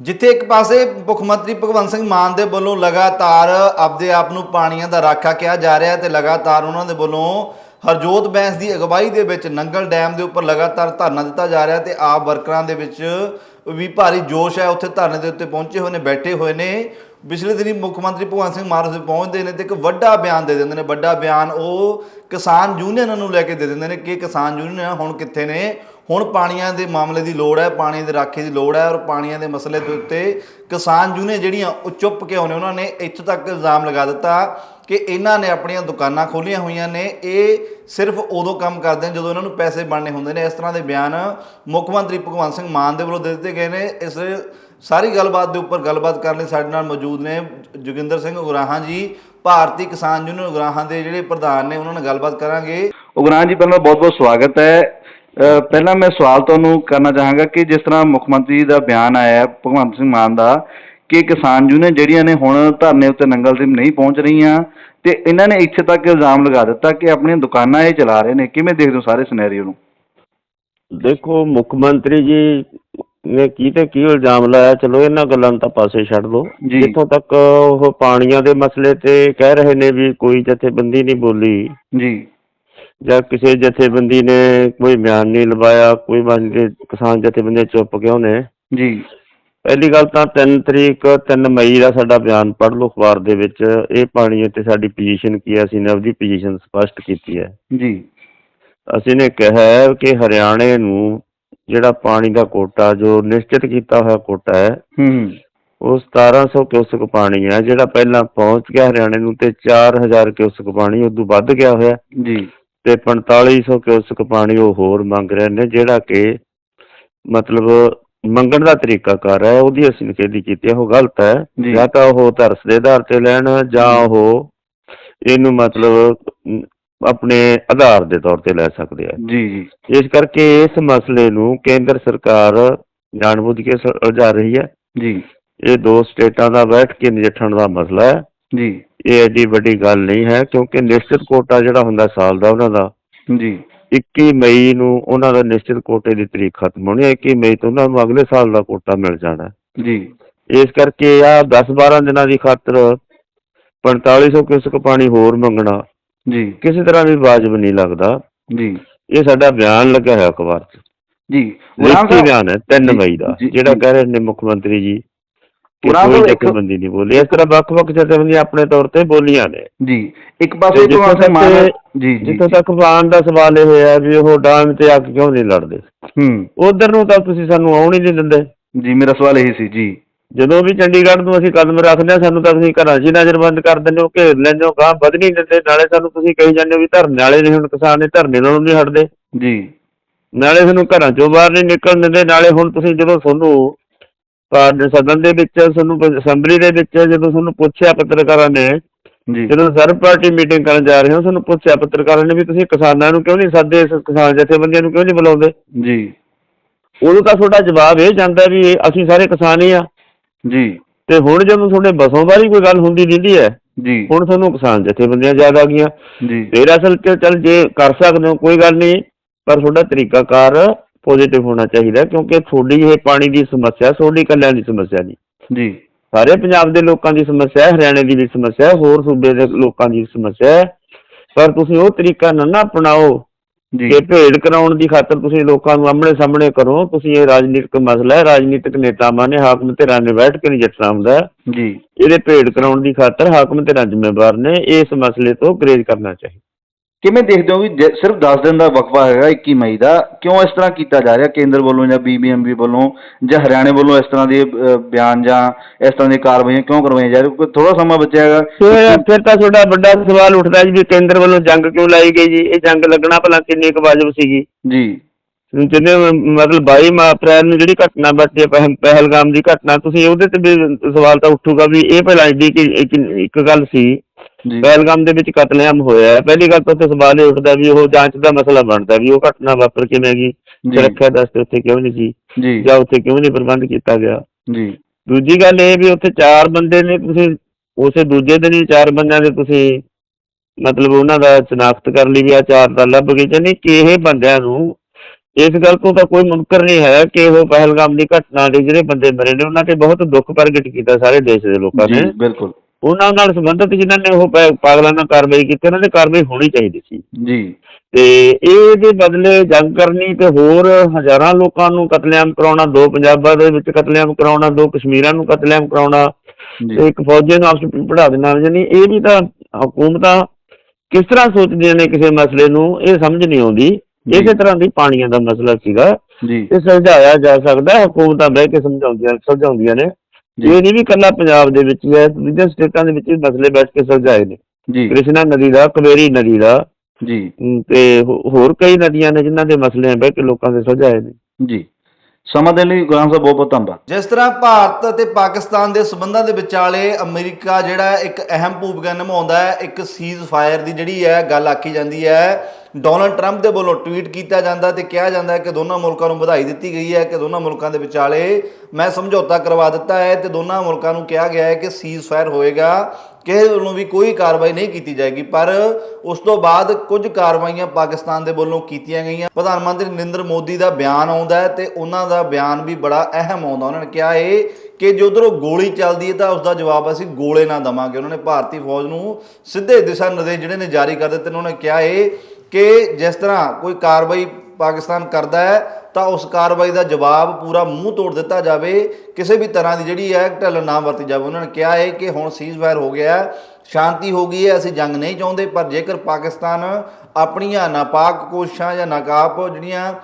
ਜਿੱਥੇ ਇੱਕ ਪਾਸੇ ਮੁੱਖ ਮੰਤਰੀ ਭਗਵੰਤ ਸਿੰਘ ਮਾਨ ਦੇ ਵੱਲੋਂ ਲਗਾਤਾਰ ਆਪਦੇ ਆਪ ਨੂੰ ਪਾਣੀਆਂ ਦਾ ਰਾਖਾ ਕਿਹਾ ਜਾ ਰਿਹਾ ਹੈ ਤੇ ਲਗਾਤਾਰ ਉਹਨਾਂ ਦੇ ਵੱਲੋਂ ਹਰਜੋਤ ਬੈਂਸ ਦੀ ਅਗਵਾਈ ਦੇ ਵਿੱਚ ਨੰਗਲ ਡੈਮ ਦੇ ਉੱਪਰ ਲਗਾਤਾਰ ਧਰਨਾ ਦਿੱਤਾ ਜਾ ਰਿਹਾ ਤੇ ਆਪ ਵਰਕਰਾਂ ਦੇ ਵਿੱਚ ਵੀ ਭਾਰੀ ਜੋਸ਼ ਹੈ। ਉੱਥੇ ਧਰਨੇ ਦੇ ਉੱਤੇ ਪਹੁੰਚੇ ਹੋਏ ਨੇ, ਬੈਠੇ ਹੋਏ ਨੇ। ਪਿਛਲੇ ਦਿਨੀ ਮੁੱਖ ਮੰਤਰੀ ਭਗਵੰਤ ਸਿੰਘ ਮਾਨ ਉੱਥੇ ਪਹੁੰਚਦੇ ਨੇ ਤੇ ਇੱਕ ਵੱਡਾ ਬਿਆਨ ਦੇ ਦਿੰਦੇ ਨੇ। ਵੱਡਾ ਬਿਆਨ ਉਹ ਕਿਸਾਨ ਯੂਨੀਅਨਾਂ ਨੂੰ ਲੈ ਕੇ ਦੇ ਦਿੰਦੇ ਨੇ ਕਿ ਕਿਸਾਨ ਯੂਨੀਅਨ ਹੁਣ ਕਿੱਥੇ ਨੇ? ਹੁਣ ਪਾਣੀਆਂ ਦੇ ਮਾਮਲੇ ਦੀ ਲੋੜ ਹੈ, ਪਾਣੀ ਦੇ ਰਾਖੇ ਦੀ ਲੋੜ ਹੈ ਔਰ ਪਾਣੀਆਂ ਦੇ ਮਸਲੇ ਦੇ ਉੱਤੇ ਕਿਸਾਨ ਯੂਨੀਅਨ ਜਿਹੜੀਆਂ ਉਹ ਚੁੱਪ ਕੇ ਨੇ, ਉਹਨਾਂ ਨੇ ਇੱਥੋਂ ਤੱਕ ਇਲਜ਼ਾਮ ਲਗਾ ਦਿੱਤਾ ਕਿ ਇਹਨਾਂ ਨੇ ਆਪਣੀਆਂ ਦੁਕਾਨਾਂ ਖੋਲੀਆਂ ਹੋਈਆਂ ਨੇ, ਇਹ ਸਿਰਫ ਉਦੋਂ ਕੰਮ ਕਰਦੇ ਨੇ ਜਦੋਂ ਇਹਨਾਂ ਨੂੰ ਪੈਸੇ ਬਣਨੇ ਹੁੰਦੇ ਨੇ। ਇਸ ਤਰ੍ਹਾਂ ਦੇ ਬਿਆਨ ਮੁੱਖ ਮੰਤਰੀ ਭਗਵੰਤ ਸਿੰਘ ਮਾਨ ਦੇ ਵੱਲੋਂ ਦੇ ਦਿੱਤੇ ਗਏ ਨੇ। ਇਸ ਸਾਰੀ ਗੱਲਬਾਤ ਦੇ ਉੱਪਰ ਗੱਲਬਾਤ ਕਰਨ ਲਈ ਸਾਡੇ ਨਾਲ ਮੌਜੂਦ ਨੇ ਜੋਗਿੰਦਰ ਸਿੰਘ ਉਗਰਾਹਾਂ ਜੀ, ਭਾਰਤੀ ਕਿਸਾਨ ਯੂਨੀਅਨ ਉਗਰਾਹਾਂ ਦੇ ਜਿਹੜੇ ਪ੍ਰਧਾਨ ਨੇ, ਉਹਨਾਂ ਨਾਲ ਗੱਲਬਾਤ ਕਰਾਂਗੇ। ਉਗਰਾਹਾਂ ਜੀ, ਪਹਿਲਾਂ ਬਹੁਤ ਬਹੁਤ ਸਵਾਗਤ ਹੈ। ਪਹਿਲਾਂ ਮੈਂ ਸਵਾਲ ਤੁਹਾਨੂੰ ਕਰਨਾ ਚਾਹਾਂਗਾ ਕਿ ਜਿਸ ਤਰ੍ਹਾਂ ਮੁੱਖ ਮੰਤਰੀ ਦਾ ਬਿਆਨ ਆਇਆ ਭਗਵੰਤ ਸਿੰਘ ਮਾਨ ਦਾ ਕਿ ਕਿਸਾਨ ਯੂਨੀਅਨ ਜਿਹੜੀਆਂ ਨੇ ਹੁਣ ਧਰਨੇ ਉੱਤੇ ਨੰਗਲ ਤੇ ਨਹੀਂ ਪਹੁੰਚ ਰਹੀਆਂ ਤੇ ਇਹਨਾਂ ਨੇ ਇੱਥੇ ਤੱਕ ਇਲਜ਼ਾਮ ਲਗਾ ਦਿੱਤਾ ਕਿ ਆਪਣੀਆਂ ਦੁਕਾਨਾਂ ਇਹ ਚਲਾ ਰਹੇ ਨੇ। ਕਿਵੇਂ ਦੇਖਦੇ ਹੋ ਸਾਰੇ ਸਿਨੈਰੀਓ ਨੂੰ? ਦੇਖੋ ਮੁੱਖ ਮੰਤਰੀ ਜੀ ਨੇ ਕੀ ਤੇ ਕੀ ਇਲਜ਼ਾਮ ਲਾਇਆ ਚਲੋ ਇਹਨਾਂ ਗੱਲਾਂ ਨੂੰ ਤਾਂ ਪਾਸੇ ਛੱਡ ਜੀ। ਜਿੱਥੋਂ ਤੱਕ ਉਹ ਪਾਣੀਆਂ ਦੇ ਮਸਲੇ ਤੇ ਕਹਿ ਰਹੇ ਨੇ ਵੀ ਕੋਈ ਜਥੇਬੰਦੀ ਨਹੀਂ ਬੋਲੀ। ਜੀ। ਜਾਂ ਕਿਸੇ ਜਥੇਬੰਦੀ ਨੇ ਕੋਈ ਬਿਆਨ ਨਹੀਂ ਲਵਾਇਆ ਕੋਈ ਬੰਦ ਕਿਸਾਨ ਜਥੇਬੰਦੀ ਚੁੱਪ ਕਿਉਂ ਨੇ? ਜੀ। ਪਹਿਲੀ ਗੱਲ ਤਾਂ 3 ਤਰੀਕ 3 ਮਈ ਦਾ ਸਾਡਾ ਬਿਆਨ ਪੜ੍ਹ ਲਓ ਅਖਬਾਰ ਦੇ ਵਿੱਚ। ਇਹ ਪਾਣੀ ਤੇ ਸਾਡੀ ਪੋਜੀਸ਼ਨ ਕੀ ਹੈ? ਅਸੀਂ ਨੇ ਆਪਦੀ ਪੋਜੀਸ਼ਨ ਸਪਸ਼ਟ ਕੀਤੀ ਹੈ। ਜੀ। ਅਸੀਂ ਨੇ ਕਿਹਾ ਹੈ ਕਿ ਹਰਿਆਣੇ ਨੂੰ ਜਿਹੜਾ ਪਾਣੀ ਦਾ ਕੋਟਾ ਜੋ ਨਿਸ਼ਚਿਤ ਕੀਤਾ ਹੋਇਆ ਕੋਟਾ ਹੈ ਹੂੰ। ਉਹ 1700 ਕਿਊਸਕ ਪਾਣੀ ਹੈ। ਜਿਹੜਾ ਪਹਿਲਾਂ ਪਹੁੰਚ ਗਿਆ ਹਰਿਆਣੇ ਨੂੰ ਤੇ 4000 ਕਿਊਸਕ ਪਾਣੀ ਉਦੋਂ ਵੱਧ ਗਿਆ ਹੋਇਆ। ਜੀ। ਤੇ 4500 ਕਿਊਸਕ ਪਾਣੀ ਉਹ ਹੋਰ ਮੰਗ ਰਹੇ ਨੇ ਜਿਹੜਾ ਕਿ ਮਤਲਬ ਮੰਗਣ ਦਾ ਤਰੀਕਾ ਕਰ ਹੈ ਉਹਦੀ ਅਸੀਂ ਨਿਖੇਧੀ ਕੀਤੀ ਉਹ ਗਲਤ ਹੈ। ਜੀ। ਜਾਂ ਤਾਂ ਉਹ ਤਰਸ ਦੇ ਆਧਾਰ ਤੇ ਲੈਣ ਜਾਂ ਉਹ ਇਹਨੂੰ ਮਤਲਬ ਆਪਣੇ ਆਧਾਰ ਦੇ ਤੌਰ ਤੇ ਲੈ ਸਕਦੇ ਆ। ਜੀ ਜੀ। ਇਸ ਕਰਕੇ ਇਸ ਮਸਲੇ ਨੂੰ ਕੇਂਦਰ ਸਰਕਾਰ ਜਾਣਬੁੱਝ ਕੇ ਉਲਝਾ ਰਹੀ ਹੈ। ਜੀ। ਇਹ ਦੋ ਸਟੇਟਾਂ ਦਾ ਬੈਠ ਕੇ ਨਜਿੱਠਣ ਦਾ ਮਸਲਾ ਹੈ। ਜੀ। ਇਹ ਐਡੀ ਵੱਡੀ ਗੱਲ ਨਹੀਂ ਹੈ ਕਿਉਂਕਿ ਨਿਸ਼ਚਿਤ ਕੋਟਾ ਜਿਹੜਾ ਹੁੰਦਾ ਸਾਲ ਦਾ ਉਹਨਾਂ ਦਾ ਜੀ। 21 ਮਈ ਨੂੰ ਉਹਨਾਂ ਦਾ ਨਿਸ਼ਚਿਤ ਕੋਟੇ ਦੀ ਤਰੀਕ ਖਤਮ ਹੋਣੀ ਹੈ 21 ਮਈ ਤੋਂ ਉਹਨਾਂ ਨੂੰ ਅਗਲੇ ਸਾਲ ਦਾ ਕੋਟਾ ਮਿਲ ਜਾਣਾ। ਜੀ। ਇਸ ਕਰਕੇ ਆ 10-12 ਦਿਨਾਂ ਦੀ ਖਾਤਰ 4500 ਕਿਊਸਕ ਪਾਣੀ ਹੋਰ ਮੰਗਣਾ ਜੀ। ਕਿਸੇ ਤਰ੍ਹਾਂ ਵੀ ਵਾਜਬ ਨਹੀਂ ਲੱਗਦਾ। ਜੀ। ਇਹ ਸਾਡਾ ਬਿਆਨ ਲੱਗਾ ਹੈ ਅਖਬਾਰ 'ਚ। ਜੀ। ਲਿਖਤੀ ਬਿਆਨ ਹੈ 3 ਜੀ, ਮਈ ਦਾ ਜਿਹੜਾ। ਕਹਿ ਰਹੇ ਨੇ ਮੁੱਖ ਮੰਤਰੀ ਜੀ। ਕਿ ਉਗਰਾਹਾਂ ਕੋਈ ਸਾਹਿਬ ਇੱਕ- ਜਥੇਬੰਦੀ ਨਹੀਂ ਬੋਲੀ। ਇਸ ਤਰ੍ਹਾਂ ਵੱਖ-ਵੱਖ ਜਥੇਬੰਦੀਆਂ ਆਪਣੇ ਤੌਰ ਤੇ ਬੋਲੀਆਂ ਨੇ। ਜੀ ਇੱਕ ਪਾਸੇ ਜਿੱਥੋਂ ਭਗਵੰਤ ਸਿੰਘ ਮਾਨ ਤੱਕ- ਜੀ ਜੀ ਜਿੱਥੋਂ ਤੱਕ ਬਾਣ ਦਾ ਸਵਾਲ ਇਹ ਹੋਇਆ ਵੀ ਉਹ ਡਾਮ ਤੇ ਅੱਗ ਕਿਉਂ ਨਹੀਂ ਲੜਦੇ? ਹੂੰ। ਉਧਰ ਨੂੰ ਤਾਂ ਤੁਸੀਂ ਸਾਨੂੰ ਆਉਣ ਹੀ ਨਹੀਂ ਦਿੰਦੇ। ਜੀ ਮੇਰਾ ਸਵਾਲ ਇਹੀ ਸੀ ਜੀ। ਜਦੋਂ ਵੀ ਚੰਡੀਗੜ੍ਹ ਨੂੰ ਅਸੀਂ ਕਦਮ ਰੱਖਦੇ ਹਾਂ ਸਾਨੂੰ ਤਾਂ ਤੁਸੀਂ ਘਰਾਂ 'ਚ ਹੀ ਨਜ਼ਰਬੰਦ ਕਰ ਦਿੰਦੇ ਹੋ ਘੇਰ ਲੈਂਦੇ ਹੋ ਗਾਂ ਵਧ ਨਹੀਂ ਦਿੰਦੇ। ਨਾਲੇ ਸਾਨੂੰ ਤੁਸੀਂ ਕਹੀ ਜਾਂਦੇ ਹੋ ਵੀ ਧਰਨੇ ਵਾਲੇ ਨੇ ਹੁਣ ਕਿਸਾਨ ਨੇ ਧਰਨੇ ਨਾਲੋਂ ਨਹੀਂ ਹਟਦੇ। ਜੀ। ਨਾਲੇ ਸਾਨੂੰ ਘਰਾਂ ਚੋਂ ਬਾਹਰ ਨਹੀਂ ਨਿਕਲਣ ਦਿੰਦੇ। ਨਾਲੇ ਹੁਣ ਤੁਸੀਂ ਜਦੋਂ ਤੁਹਾਨੂੰ ਸਦਨ ਦੇ ਵਿੱਚ ਤੁਹਾਨੂੰ ਅਸੈਂਬਲੀ ਦੇ ਵਿੱਚ ਜਦੋਂ ਤੁਹਾਨੂੰ ਪੁੱਛਿਆ ਪੱਤਰਕਾਰਾਂ ਨੇ ਜੀ। ਜਦੋਂ ਸਰਬ ਪਾਰਟੀ ਮੀਟਿੰਗ ਕਰਨ ਜਾ ਰਹੇ ਹੋ ਤੁਹਾਨੂੰ ਪੁੱਛਿਆ ਪੱਤਰਕਾਰਾਂ ਨੇ ਵੀ ਤੁਸੀਂ ਕਿਸਾਨਾਂ ਨੂੰ ਕਿਉਂ ਨਹੀਂ ਸੱਦੇ ਕਿਸਾਨ ਜਥੇਬੰਦੀਆਂ ਨੂੰ ਕਿਉਂ ਨਹੀਂ ਬੁਲਾਉਂਦੇ? ਜੀ। ਉਦੋਂ ਤਾਂ ਤੁਹਾਡਾ ਜਵਾਬ ਇਹ ਜਾਂਦਾ ਵੀ ਅਸੀਂ ਸਾਰੇ ਕਿਸਾਨ ਹੀ ਆ। ਜੀ। ਤੇ ਹੁਣ ਜਦੋਂ ਤੁਹਾਡੇ ਬਸੋਂ ਬਾਰੀ ਕੋਈ ਗੱਲ ਹੁੰਦੀ ਦਿੰਦੀ ਹੈ ਜੀ। ਹੁਣ ਤੁਹਾਨੂੰ ਕਿਸਾਨ ਜਥੇਬੰਦੀਆਂ ਜ਼ਿਆਦਾ ਆ ਗਈਆਂ। ਜੀ। ਫਿਰ ਅਸਲ 'ਚ ਚੱਲ ਜੇ ਕਰ ਸਕਦੇ ਹੋ ਕੋਈ ਗੱਲ ਨਹੀਂ ਪਰ ਤੁਹਾਡਾ ਤਰੀਕਾਕਾਰ ਪੋਜ਼ਿਟਿਵ ਹੋਣਾ ਚਾਹੀਦਾ ਕਿਉਂਕਿ ਤੁਹਾਡੀ ਇਹ ਪਾਣੀ ਦੀ ਸਮੱਸਿਆ ਤੁਹਾਡੀ ਇਕੱਲਿਆਂ ਦੀ ਸਮੱਸਿਆ ਨਹੀਂ। ਜੀ। ਸਾਰੇ ਪੰਜਾਬ ਦੇ ਲੋਕਾਂ ਦੀ ਸਮੱਸਿਆ ਹੈ ਹਰਿਆਣੇ ਦੀ ਵੀ ਸਮੱਸਿਆ ਹੈ ਹੋਰ ਸੂਬੇ ਦੇ ਲੋਕਾਂ ਦੀ ਸਮੱਸਿਆ ਹੈ। ਪਰ ਤੁਸੀਂ ਉਹ ਤਰੀਕਾ ਨਾ ਨਾ ਅਪਣਾਓ ਜੀ। ਕਿ ਭੇਡ ਕਰਾਉਣ ਦੀ ਖਾਤਰ ਤੁਸੀਂ ਲੋਕਾਂ ਨੂੰ ਆਮਣੇ ਸਾਹਮਣੇ ਕਰੋ। ਤੁਸੀਂ ਇਹ ਰਾਜਨੀਤਿਕ ਮਸਲਾ ਹੈ ਰਾਜਨੀਤਿਕ ਨੇਤਾਵਾਂ ਨੇ ਹਾਕਮ ਧਿਰਾਂ ਨੇ ਬੈਠ ਕੇ ਨਜਿੱਠਣਾ ਹੁੰਦਾ। ਹੈ ਜੀ। ਇਹਦੇ ਭੇਡ ਕਰਾਉਣ ਦੀ ਖਾਤਰ ਹਾਕਮ ਧਿਰਾਂ ਜ਼ਿੰਮੇਵਾਰ ਨੇ ਇਸ ਮਸਲੇ ਤੋਂ ਗਰੇਜ ਕਰਨਾ ਚਾਹੀਦਾ। ਕਿਵੇਂ ਦੇਖਦੇ ਹੋ ਵੀ ਜੇ- ਸਿਰਫ 10 ਦਿਨ ਦਾ ਵਕਫਾ ਹੈਗਾ 21 ਮਈ ਦਾ ਕਿਉਂ ਇਸ ਤਰ੍ਹਾਂ ਕੀਤਾ ਜਾ ਰਿਹਾ? ਕੇਂਦਰ ਵੱਲੋਂ ਜਾਂ ਬੀਬੀਐਮਬੀ ਵੱਲੋਂ ਜਾਂ ਹਰਿਆਣੇ ਵੱਲੋਂ ਇਸ ਤਰ੍ਹਾਂ ਦੇ ਅ, ਬਿਆਨ ਜਾਂ ਇਸ ਤਰ੍ਹਾਂ ਦੀਆਂ ਕਾਰਵਾਈਆਂ ਕਿਉਂ ਕਰਵਾਈਆਂ ਜਾ ਰਹੀਆਂ? ਕਿਉਂਕਿ ਥੋੜਾ ਸਮਾਂ ਬਚਿਆ ਹੈਗਾ। ਫਿਰ ਫਿਰ ਤਾਂ ਤੁਹਾਡਾ ਵੱਡਾ ਸਵਾਲ ਉੱਠਦਾ ਜੀ ਵੀ ਕੇਂਦਰ ਵੱਲੋਂ ਜੰਗ ਕਿਉਂ ਲਾਈ ਗਈ ਜੀ? ਇਹ ਜੰਗ ਲੱਗਣਾ ਭਲਾ ਕਿੰਨੀ ਕੁ ਵਾਜਬ ਸੀਗੀ? ਜੀ। ਜਿਹਨੇ ਮਤਲਬ 22 ਮਾ- ਅਪ੍ਰੈਲ ਨੂੰ ਜਿਹੜੀ ਘਟਨਾ ਵਾਪਰੀ ਹੈ ਪਹਿਲ- ਪਹਿਲਗਾਮ ਦੀ ਘਟਨਾ ਤੁਸੀਂ ਉਹਦੇ ਤੇ ਵੀ ਸਵਾਲ ਤਾਂ ਉੱਠੂਗਾ ਵੀ ਇਹ ਭਲਾ ਏਡੀ ਕਿ ਇੱਕ ਇੱਕ ਗੱਲ ਸੀ ਪਹਿਲਗਾਮ ਦੇ ਵਿੱਚ ਕਤਲੇਆਮ ਹੋਇਆ ਹੈ। ਪਹਿਲੀ ਗੱਲ ਤਾਂ ਉੱਥੇ ਸਵਾਲ ਇਹ ਉੱਠਦਾ ਵੀ ਉਹ ਜਾਂਚ ਦਾ ਮਸਲਾ ਬਣਦਾ ਵੀ ਉਹ ਘਟਨਾ ਵਾਪਰ ਕਿਵੇਂ ਗਈ ਸੁਰੱਖਿਆ ਦਸਤੇ ਉੱਥੇ ਕਿਉਂ ਨਹੀਂ ਸੀ ਜੀ। ਜਾਂ ਉੱਥੇ ਕਿਉਂ ਨਹੀਂ ਪ੍ਰਬੰਧ ਕੀਤਾ ਗਿਆ। ਜੀ। ਦੂਜੀ ਗੱਲ ਇਹ ਵੀ ਉੱਥੇ ਚਾਰ ਬੰਦੇ ਨੇ ਤੁਸੀਂ ਉਸੇ ਦੂਜੇ ਦਿਨ ਹੀ ਚਾਰ ਬੰਦਿਆਂ ਦੇ ਤੁਸੀਂ ਮਤਲਬ ਉਹਨਾਂ ਦਾ ਸ਼ਨਾਖਤ ਕਰ ਲਈ ਵੀ ਆ ਚਾਰ ਦਾ ਲੱਭ ਗਏ। ਜਾਨੀ ਕਿ ਇਹ ਬੰਦਿਆਂ ਨੂੰ ਇਸ ਗੱਲ ਤੋਂ ਤਾਂ ਕੋਈ ਮੁਨਕਰ ਨਹੀਂ ਹੈ ਕਿ ਉਹ ਪਹਿਲਗਾਮ ਦੀ ਘਟਨਾ ਦੇ ਜਿਹੜੇ ਬੰਦੇ ਮਰੇ ਨੇ ਉਹਨਾਂ ਤੇ ਬਹੁਤ ਦੁੱਖ ਪ੍ਰਗਟ ਕੀਤਾ ਸਾਰੇ ਦੇਸ਼ ਦੇ ਲੋਕਾਂ ਨੇ। ਜੀ ਬਿਲਕੁਲ। ਉਹਨਾਂ ਨਾਲ ਸੰਬੰਧਿਤ ਜਿਨ੍ਹਾਂ ਨੇ ਉਹ ਪਾਗਲਾਨਾ ਕਾਰਵਾਈ ਕੀਤੀ ਉਹਨਾਂ ਦੀ ਕਾਰਵਾਈ ਹੋਣੀ ਚਾਹੀਦੀ ਸੀ। ਜੀ। ਤੇ ਇਹਦੇ ਬਦਲੇ ਜੰਗ ਕਰਨੀ ਤੇ ਹੋਰ ਹਜ਼ਾਰਾਂ ਲੋਕਾਂ ਨੂੰ ਕਤਲੇਆਮ ਕਰਾਉਣਾ ਦੋ ਪੰਜਾਬਾਂ ਦੇ ਵਿੱਚ ਕਤਲੇਆਮ ਕਰਾਉਣਾ ਦੋ ਕਸ਼ਮੀਰਾਂ ਨੂੰ ਕਤਲੇਆਮ ਕਰਾਉਣਾ ਤੇ ਇੱਕ ਫੌਜੀ ਨੂੰ ਆਪਸ ਵਿੱਚ ਪੜਾ ਦੇਣਾ ਯਾਨੀ ਇਹ ਵੀ ਤਾਂ ਹਕੂਮਤਾਂ ਕਿਸ ਤਰ੍ਹਾਂ ਸੋਚਦੀਆਂ ਨੇ ਕਿਸੇ ਮਸਲੇ ਨੂੰ ਇਹ ਸਮਝ ਨਹੀਂ ਆਉਂਦੀ। ਇਸੇ ਤਰ੍ਹਾਂ ਦੀ ਪਾਣੀਆਂ ਦਾ ਮਸਲਾ ਸੀਗਾ। ਜੀ। ਇਹ ਸੁਲਝਾਇਆ ਜਾ ਸਕਦਾ ਹਕੂਮਤਾਂ ਬਹਿ ਕੇ ਸਮਝਾਉਂਦੀਆਂ ਸੁਲਝਾਉਂਦੀਆਂ ਨੇ। ਇਹ ਨਹੀਂ ਵੀ ਕੱਲਾ ਪੰਜਾਬ ਦੇ ਵਿੱਚ ਹੀ ਦੂਜੇ ਸਟੇਟਾਂ ਦੇ ਵਿੱਚ ਵੀ ਮਸਲੇ ਬੈਠ ਕੇ ਸੁਲਝਾਏ ਨੇ। ਜੀ। ਕ੍ਰਿਸ਼ਨਾ ਨਦੀ ਦਾ ਕਵੇਰੀ ਨਦੀ ਦਾ ਜੀ। ਤੇ ਹੋਰ ਕਈ ਨਦੀਆਂ ਨੇ ਜਿਨ੍ਹਾਂ ਦੇ ਮਸਲੇ ਬਹਿ ਕੇ ਲੋਕਾਂ ਦੇ ਸੁਲਝਾਏ ਨੇ। ਜੀ। ਸਮਾਂ ਦੇਣ ਲਈ ਗੁਰਾਂ ਸਾਹਿਬ ਬਹੁਤ ਬਹੁਤ ਧੰਨਵਾਦ। ਜਿਸ ਤਰ੍ਹਾਂ ਭਾਰਤ ਅਤੇ ਪਾਕਿਸਤਾਨ ਦੇ ਸਬੰਧਾਂ ਦੇ ਵਿਚਾਲੇ ਅਮਰੀਕਾ ਜਿਹੜਾ ਇੱਕ ਅਹਿਮ ਭੂਮਿਕਾ ਨਿਭਾਉਂਦਾ ਹੈ ਇੱਕ ਸੀਜ਼ ਫਾਇਰ ਦੀ ਜਿਹੜੀ ਹੈ ਗੱਲ ਆਖੀ ਜਾਂਦੀ ਹੈ ਡੋਨਲਡ ਟਰੰਪ ਦੇ ਵੱਲੋਂ ਟਵੀਟ ਕੀਤਾ ਜਾਂਦਾ ਤੇ ਕਿਹਾ ਜਾਂਦਾ ਹੈ ਕਿ ਦੋਨਾਂ ਮੁਲਕਾਂ ਨੂੰ ਵਧਾਈ ਦਿੱਤੀ ਗਈ ਹੈ ਕਿ ਦੋਨਾਂ ਮੁਲਕਾਂ ਦੇ ਵਿਚਾਲੇ ਮੈਂ ਸਮਝੌਤਾ ਕਰਵਾ ਦਿੱਤਾ ਹੈ ਤੇ ਦੋਨਾਂ ਮੁਲਕਾਂ ਨੂੰ ਕਿਹਾ ਗਿਆ ਹੈ ਕਿ ਸੀਜ਼ ਫਾਇਰ ਹੋਏਗਾ ਕਿਸੇ ਵੱਲੋਂ ਵੀ ਕੋਈ ਕਾਰਵਾਈ ਨਹੀਂ ਕੀਤੀ ਜਾਏਗੀ, ਪਰ ਉਸ ਤੋਂ ਬਾਅਦ ਕੁਝ ਕਾਰਵਾਈਆਂ ਪਾਕਿਸਤਾਨ ਦੇ ਵੱਲੋਂ ਕੀਤੀਆਂ ਗਈਆਂ। ਪ੍ਰਧਾਨ ਮੰਤਰੀ ਨਰਿੰਦਰ ਮੋਦੀ ਦਾ ਬਿਆਨ ਆਉਂਦਾ ਹੈ ਤੇ ਉਹਨਾਂ ਦਾ ਬਿਆਨ ਵੀ ਬੜਾ ਅਹਿਮ ਆਉਂਦਾ। ਉਹਨਾਂ ਨੇ ਕਿਹਾ ਇਹ ਕਿ ਜੇ ਉਧਰੋਂ ਗੋਲੀ ਚੱਲਦੀ ਹੈ ਤਾਂ ਉਸ ਦਾ ਜਵਾਬ ਅਸੀਂ ਗੋਲੇ ਨਾਲ ਦਵਾਂਗੇ। ਉਹਨਾਂ ਨੇ ਭਾਰਤੀ ਫੌਜ ਨੂੰ ਸਿੱਧੇ ਦਿਸ਼ਾ ਨਿਰਦੇਸ਼ ਜਿਹੜੇ ਨੇ ਜਾਰੀ ਕਰ ਦਿੱਤੇ ਨੇ। ਉਹਨਾਂ ਨੇ ਕਿਹਾ ਇਹ ਕਿ ਜਿਸ ਤਰ੍ਹਾਂ ਕੋਈ ਕਾਰਵਾਈ ਪਾਕਿਸਤਾਨ ਕਰਦਾ ਹੈ, ਤਾਂ ਉਸ ਕਾਰਵਾਈ ਦਾ ਜਵਾਬ ਪੂਰਾ ਮੂੰਹ ਤੋੜ ਦਿੱਤਾ ਜਾਵੇ। ਕਿਸੇ ਵੀ ਤਰ੍ਹਾਂ ਦੀ ਜਿਹੜੀ ਹੈ, ਢਿੱਲ ਨਾ ਵਰਤੀ ਜਾਵੇ। ਉਹਨਾਂ ਨੇ ਕਿਹਾ ਹੈ ਕਿ ਹੁਣ ਸੀਜ਼ਫਾਇਰ ਹੋ ਗਿਆ ਹੈ, ਸ਼ਾਂਤੀ ਹੋ ਗਈ ਹੈ, ਅਸੀਂ ਜੰਗ ਨਹੀਂ ਚਾਹੁੰਦੇ, ਪਰ ਜੇਕਰ ਪਾਕਿਸਤਾਨ ਆਪਣੀਆਂ ਨਾਪਾਕ ਕੋਸ਼ਿਸ਼ਾਂ ਜਾਂ ਨਾਕਾਬ ਜਿਹੜੀਆਂ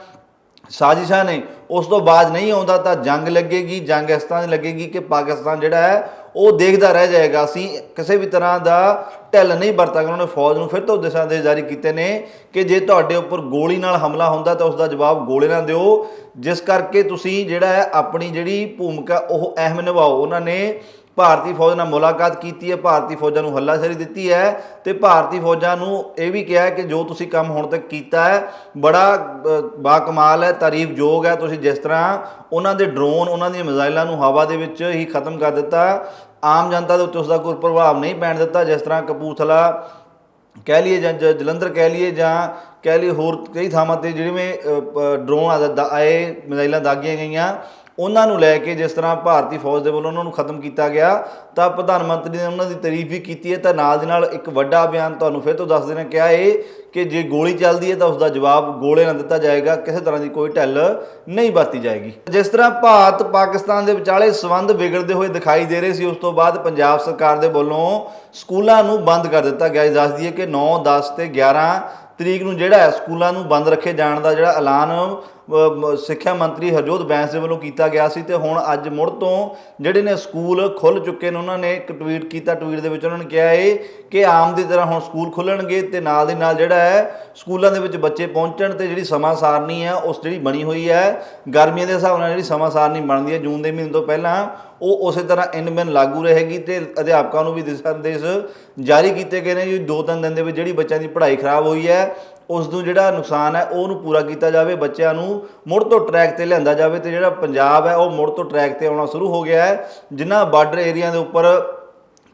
ਸਾਜ਼ਿਸ਼ਾਂ ਨੇ, ਉਸ ਤੋਂ ਬਾਅਦ ਨਹੀਂ ਆਉਂਦਾ, ਤਾਂ ਜੰਗ ਲੱਗੇਗੀ। ਜੰਗ ਇਸ ਤਰ੍ਹਾਂ ਦੀ ਲੱਗੇਗੀ ਕਿ ਪਾਕਿਸਤਾਨ ਜਿਹੜਾ ਹੈ ਉਹ ਦੇਖਦਾ ਰਹਿ ਜਾਏਗਾ। ਅਸੀਂ ਕਿਸੇ ਵੀ ਤਰ੍ਹਾਂ ਦਾ ਢਿੱਲ ਨਹੀਂ ਵਰਤਾਂਗੇ। ਉਹਨਾਂ ਨੇ ਫੌਜ ਨੂੰ ਫਿਰ ਤੋਂ ਦਿਸ਼ਾ ਦੇ ਜਾਰੀ ਕੀਤੇ ਨੇ ਕਿ ਜੇ ਤੁਹਾਡੇ ਉੱਪਰ ਗੋਲੀ ਨਾਲ ਹਮਲਾ ਹੁੰਦਾ ਤਾਂ ਉਸ ਦਾ ਜਵਾਬ ਗੋਲੇ ਨਾਲ ਦਿਓ। ਜਿਸ ਕਰਕੇ ਤੁਸੀਂ ਜਿਹੜਾ ਹੈ ਆਪਣੀ ਜਿਹੜੀ ਭੂਮਿਕਾ ਉਹ ਅਹਿਮ ਨਿਭਾਓ। ਉਹਨਾਂ ਨੇ ਭਾਰਤੀ ਫੌਜ ਨਾਲ ਮੁਲਾਕਾਤ ਕੀਤੀ ਹੈ। ਭਾਰਤੀ ਫੌਜਾਂ ਨੂੰ ਹੱਲਾਸ਼ੇਰੀ ਦਿੱਤੀ ਹੈ ਤੇ ਭਾਰਤੀ ਫੌਜਾਂ ਨੂੰ ਇਹ ਵੀ ਕਿਹਾ ਕਿ ਜੋ ਤੁਸੀਂ ਕੰਮ ਹੁਣ ਤੱਕ ਕੀਤਾ ਹੈ ਬੜਾ ਅ, ਬਾਕਮਾਲ ਹੈ ਤਾਰੀਫਯੋਗ ਹੈ। ਤੁਸੀਂ ਜਿਸ ਤਰ੍ਹਾਂ ਉਹਨਾਂ ਦੇ ਡਰੋਨ ਉਹਨਾਂ ਦੀਆਂ ਮਿਜ਼ਾਈਲਾਂ ਨੂੰ ਹਵਾ ਦੇ ਵਿੱਚ ਹੀ ਖਤਮ ਕਰ ਦਿੱਤਾ। ਆਮ ਜਨਤਾ ਦੇ ਉੱਤੇ ਉਸ ਦਾ ਕੋਈ ਪ੍ਰਭਾਵ ਨਹੀਂ ਪੈਣ ਦਿੱਤਾ, ਜਿਸ ਤਰ੍ਹਾਂ ਕਪੂਰਥਲਾ ਕਹਿ ਲਈਏ ਜਾਂ ਜ- ਜਲੰਧਰ ਕਹਿ ਲਈਏ ਜਾਂ ਕਹਿ ਲਈਏ ਹੋਰ ਕਈ ਥਾਵਾਂ ਤੇ ਜਿਵੇਂ ਡਰੋਨ ਆ- ਦ- ਆਏ, ਮਿਜ਼ਾਈਲਾਂ ਦਾਗੀਆਂ ਗਈਆਂ। ਉਹਨਾਂ ਨੂੰ ਲੈ ਕੇ ਜਿਸ ਤਰ੍ਹਾਂ ਭਾਰਤੀ ਫੌਜ ਦੇ ਵੱਲੋਂ ਉਹਨਾਂ ਨੂੰ ਖਤਮ ਕੀਤਾ ਗਿਆ, ਤਾਂ ਪ੍ਰਧਾਨ ਮੰਤਰੀ ਨੇ ਉਹਨਾਂ ਦੀ ਤਾਰੀਫ ਵੀ ਕੀਤੀ ਹੈ, ਤਾਂ ਨਾਲ ਦੀ ਨਾਲ ਇੱਕ ਵੱਡਾ ਬਿਆਨ ਤੁਹਾਨੂੰ ਫਿਰ ਤੋਂ ਦੱਸ ਦੇਣਾ ਕਿਹਾ ਏ ਕਿ ਜੇ ਗੋਲੀ ਚੱਲਦੀ ਹੈ ਤਾਂ ਉਸ ਦਾ ਜਵਾਬ ਗੋਲੇ ਨਾਲ ਦਿੱਤਾ ਜਾਏਗਾ, ਕਿਸੇ ਤਰ੍ਹਾਂ ਦੀ ਕੋਈ ਢਿੱਲ ਨਹੀਂ ਵਰਤੀ ਜਾਏਗੀ। ਜਿਸ ਤਰ੍ਹਾਂ ਭਾਰਤ ਪਾਕਿਸਤਾਨ ਦੇ ਵਿਚਾਲੇ ਸਬੰਧ ਵਿਗੜਦੇ ਹੋਏ ਦਿਖਾਈ ਦੇ ਰਹੇ ਸੀ, ਉਸ ਤੋਂ ਬਾਅਦ ਪੰਜਾਬ ਸਰਕਾਰ ਦੇ ਵੱਲੋਂ ਸਕੂਲਾਂ ਨੂੰ ਬੰਦ ਕਰ ਦਿੱਤਾ ਗਿਆ। ਦੱਸ ਹੈ ਕਿ 9 10 ਤੇ 11 ਤਰੀਕ ਨੂੰ ਜਿਹੜਾ ਸਕੂਲਾਂ ਨੂੰ ਬੰਦ ਰੱਖੇ ਜਾਣ ਦਾ ਜਿਹੜਾ ਐਲਾਨ ਸਿੱਖਿਆ ਮੰਤਰੀ ਹਰਜੋਤ ਬੈਂਸ ਦੇ ਵੱਲੋਂ ਕੀਤਾ ਗਿਆ ਸੀ ਤੇ ਹੁਣ ਅੱਜ ਮੁੜ ਤੋਂ ਜਿਹੜੇ ਨੇ ਸਕੂਲ ਖੁੱਲ ਚੁੱਕੇ ਨੇ, ਉਹਨਾਂ ਨੇ ਇੱਕ ਟਵੀਟ ਕੀਤਾ ਟਵੀਟ ਦੇ ਵਿੱਚ ਉਹਨਾਂ ਨੇ ਕਿਹਾ ਇਹ ਕਿ ਆਮ ਦੀ ਤਰ੍ਹਾਂ ਹੁਣ ਸਕੂਲ ਖੁੱਲਣਗੇ ਤੇ ਨਾਲ ਦੀ ਨਾਲ ਜਿਹੜਾ ਹੈ, ਸਕੂਲਾਂ ਦੇ ਵਿੱਚ ਬੱਚੇ ਪਹੁੰਚਣ ਤੇ ਜਿਹੜੀ ਸਮਾਂ ਸਾਰਨੀ ਹੈ, ਉਸ ਜਿਹੜੀ ਬਣੀ ਹੋਈ ਹੈ, ਗਰਮੀਆਂ ਦੇ ਹਿਸਾਬ ਨਾਲ ਜਿਹੜੀ ਸਮਾਂ ਸਾਰਨੀ ਬਣਦੀ ਹੈ ਜੂਨ ਦੇ ਮਹੀਨੇ ਤੋਂ ਪਹਿਲਾਂ ਉਹ ਉਸੇ ਤਰ੍ਹਾਂ ਇਨ ਬਿਨ ਲਾਗੂ ਰਹੇਗੀ ਤੇ ਅਧਿਆਪਕਾਂ ਨੂੰ ਵੀ ਦਿਸ਼ਾ ਨਿਰਦੇਸ਼ ਜਾਰੀ ਕੀਤੇ ਗਏ ਨੇ ਜੀ ਦੋ ਤਿੰਨ ਦਿਨ ਦੇ ਵਿੱਚ ਜਿਹੜੀ ਬੱਚਿਆਂ ਦੀ ਪੜ੍ਹਾਈ ਖਰਾਬ ਹੋਈ ਹੈ, ਉਸ ਨੂੰ ਜਿਹੜਾ ਨੁਕਸਾਨ ਹੈ ਉਹਨੂੰ ਪੂਰਾ ਕੀਤਾ ਜਾਵੇ, ਬੱਚਿਆਂ ਨੂੰ ਮੁੜ ਤੋਂ ਟਰੈਕ ਤੇ ਲਿਆਂਦਾ ਜਾਵੇ ਤੇ ਜਿਹੜਾ ਪੰਜਾਬ ਹੈ ਉਹ ਮੁੜ ਤੋਂ ਟਰੈਕ ਤੇ ਆਉਣਾ ਸ਼ੁਰੂ ਹੋ ਗਿਆ ਹੈ। ਜਿਨ੍ਹਾਂ ਬਾਰਡਰ ਏਰੀਆ ਦੇ ਉੱਪਰ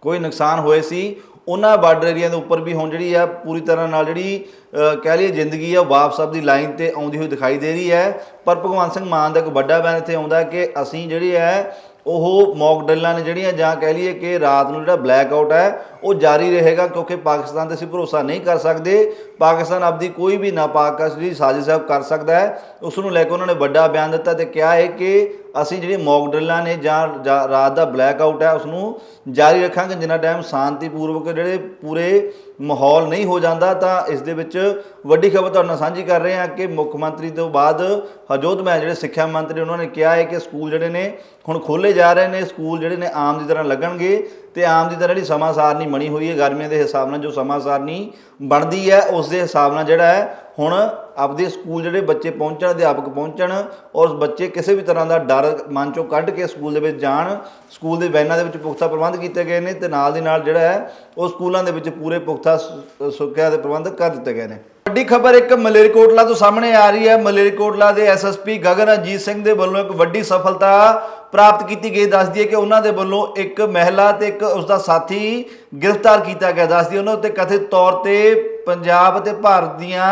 ਕੋਈ ਨੁਕਸਾਨ ਹੋਏ ਸੀ, ਉਹਨਾਂ ਬਾਰਡਰ ਏਰੀਆ ਦੇ ਉੱਪਰ ਵੀ ਹੁਣ ਜਿਹੜੀ ਆ ਪੂਰੀ ਤਰ੍ਹਾਂ ਨਾਲ ਜਿਹੜੀ ਕਹਿ ਲਈਏ ਜ਼ਿੰਦਗੀ ਆ, ਉਹ ਵਾਪਸ ਆਪਦੀ ਲਾਈਨ ਤੇ ਆਉਂਦੀ ਹੋਈ ਦਿਖਾਈ ਦੇ ਰਹੀ ਹੈ। ਪਰ ਭਗਵੰਤ ਸਿੰਘ ਮਾਨ ਦਾ ਇੱਕ ਵੱਡਾ ਬਿਆਨ ਇੱਥੇ ਆਉਂਦਾ ਕਿ ਅਸੀਂ ਜਿਹੜੀ ਹੈ ਉਹ ਮੌਕ ਡਰਿੱਲਾਂ ਨੇ ਜਿਹੜੀਆਂ ਜਾਂ ਕਹਿ ਲਈਏ ਕਿ ਰਾਤ ਨੂੰ ਜਿਹੜਾ ਬਲੈਕ ਆਊਟ ਹੈ, ਉਹ ਜਾਰੀ ਰਹੇਗਾ ਕਿਉਂਕਿ ਪਾਕਿਸਤਾਨ ਤੇ ਅਸੀਂ ਭਰੋਸਾ ਨਹੀਂ ਕਰ ਸਕਦੇ। ਪਾਕਿਸਤਾਨ ਆਪਦੀ ਕੋਈ ਵੀ ਨਾਪਾਕ ਜਿਹੜੀ ਸਾਜ਼ਿਸ਼ ਹੈ ਕਰ ਸਕਦਾ ਹੈ। ਉਸ ਨੂੰ ਲੈ ਕੇ ਉਹਨਾਂ ਨੇ ਵੱਡਾ ਬਿਆਨ ਦਿੱਤਾ ਤੇ ਕਿਹਾ ਹੈ ਕਿ ਅਸੀਂ ਜਿਹੜੀ ਮੌਕ ਡਰਿੱਲਾਂ ਨੇ ਜਾਂ ਜਾਂ ਰਾਤ ਦਾ ਬਲੈਕ ਆਊਟ ਹੈ ਉਸ ਨੂੰ ਜਾਰੀ ਰੱਖਾਂਗੇ ਜਿੰਨਾ ਟਾਈਮ ਸ਼ਾਂਤੀਪੂਰਵਕ ਜਿਹੜੇ ਪੂਰੇ ਮਾਹੌਲ ਨਹੀਂ ਹੋ ਜਾਂਦਾ ਤਾਂ ਇਸ ਦੇ ਵਿੱਚ ਵੱਡੀ ਖਬਰ ਤੁਹਾਡੇ ਨਾਲ ਸਾਂਝੀ ਕਰ ਰਹੇ ਹਾਂ ਕਿ ਮੁੱਖ ਮੰਤਰੀ ਤੋਂ ਬਾਅਦ ਹਰਜੋਤ ਮੈਂ ਜਿਹੜੇ ਸਿੱਖਿਆ ਮੰਤਰੀ ਉਹਨਾਂ ਨੇ ਕਿਹਾ ਹੈ ਕਿ ਸਕੂਲ ਜਿਹੜੇ ਨੇ ਹੁਣ ਖੋਲੇ ਜਾ ਰਹੇ ਨੇ, ਸਕੂਲ ਜਿਹੜੇ ਨੇ ਆਮ ਦੀ ਤਰ੍ਹਾਂ ਲੱਗਣਗੇ। ਤੇ ਆਮ ਦੀ ਤਰ੍ਹਾਂ ਜਿਹੜੀ ਸਮਾਂ ਸਾਰਨੀ ਬਣੀ ਹੋਈ ਹੈ, ਗਰਮੀਆਂ ਦੇ ਹਿਸਾਬ ਨਾਲ ਜੋ ਸਮਾਂ ਸਾਰਨੀ ਬਣਦੀ ਹੈ, ਉਸ ਦੇ ਹਿਸਾਬ ਨਾਲ ਜਿਹੜਾ ਹੈ, ਹੁਣ ਆਪਦੇ ਸਕੂਲ ਜਿਹੜੇ ਬੱਚੇ ਪਹੁੰਚਣ, ਅਧਿਆਪਕ ਪਹੁੰਚਣ ਔਰ ਬੱਚੇ ਕਿਸੇ ਵੀ ਤਰ੍ਹਾਂ ਦਾ ਡਰ ਮਨ ਚੋਂ ਕੱਢ ਕੇ ਸਕੂਲ ਦੇ ਵਿੱਚ ਜਾਣ, ਸਕੂਲ ਦੇ ਵੈਨਾਂ ਦੇ ਵਿੱਚ ਪੁਖਤਾ ਪ੍ਰਬੰਧ ਕੀਤੇ ਗਏ ਨੇ ਤੇ ਨਾਲ ਦੀ ਨਾਲ ਜਿਹੜਾ ਹੈ, ਉਹ ਸਕੂਲਾਂ ਦੇ ਵਿੱਚ ਪੂਰੇ ਪੁਖਤਾ ਸੁ- ਸੁਰੱਖਿਆ ਦੇ ਪ੍ਰਬੰਧ ਕਰ ਦਿੱਤੇ ਗਏ ਨੇ। ਵੱਡੀ ਖਬਰ ਇੱਕ ਮਲੇਰਕੋਟਲਾ ਤੋਂ ਸਾਹਮਣੇ ਆ ਰਹੀ ਹੈ। ਮਲੇਰਕੋਟਲਾ ਦੇ ਐਸਐਸਪੀ ਗਗਨ ਅਜੀਤ ਸਿੰਘ ਦੇ ਵੱਲੋਂ ਇੱਕ ਵੱਡੀ ਸਫਲਤਾ ਪ੍ਰਾਪਤ ਕੀਤੀ ਗਈ। ਦੱਸਦੀ ਹੈ ਕਿ ਉਹਨਾਂ ਦੇ ਵੱਲੋਂ ਇੱਕ ਮਹਿਲਾ ਤੇ ਇੱਕ ਉਸ ਦਾ ਸਾਥੀ ਗ੍ਰਿਫਤਾਰ ਕੀਤਾ ਗਿਆ। ਦੱਸਦੀ ਹੈ ਉਹਨਾਂ ਉੱਤੇ ਕਥਿਤ ਤੌਰ ਤੇ ਪੰਜਾਬ ਅਤੇ ਭਾਰਤ ਦੀਆਂ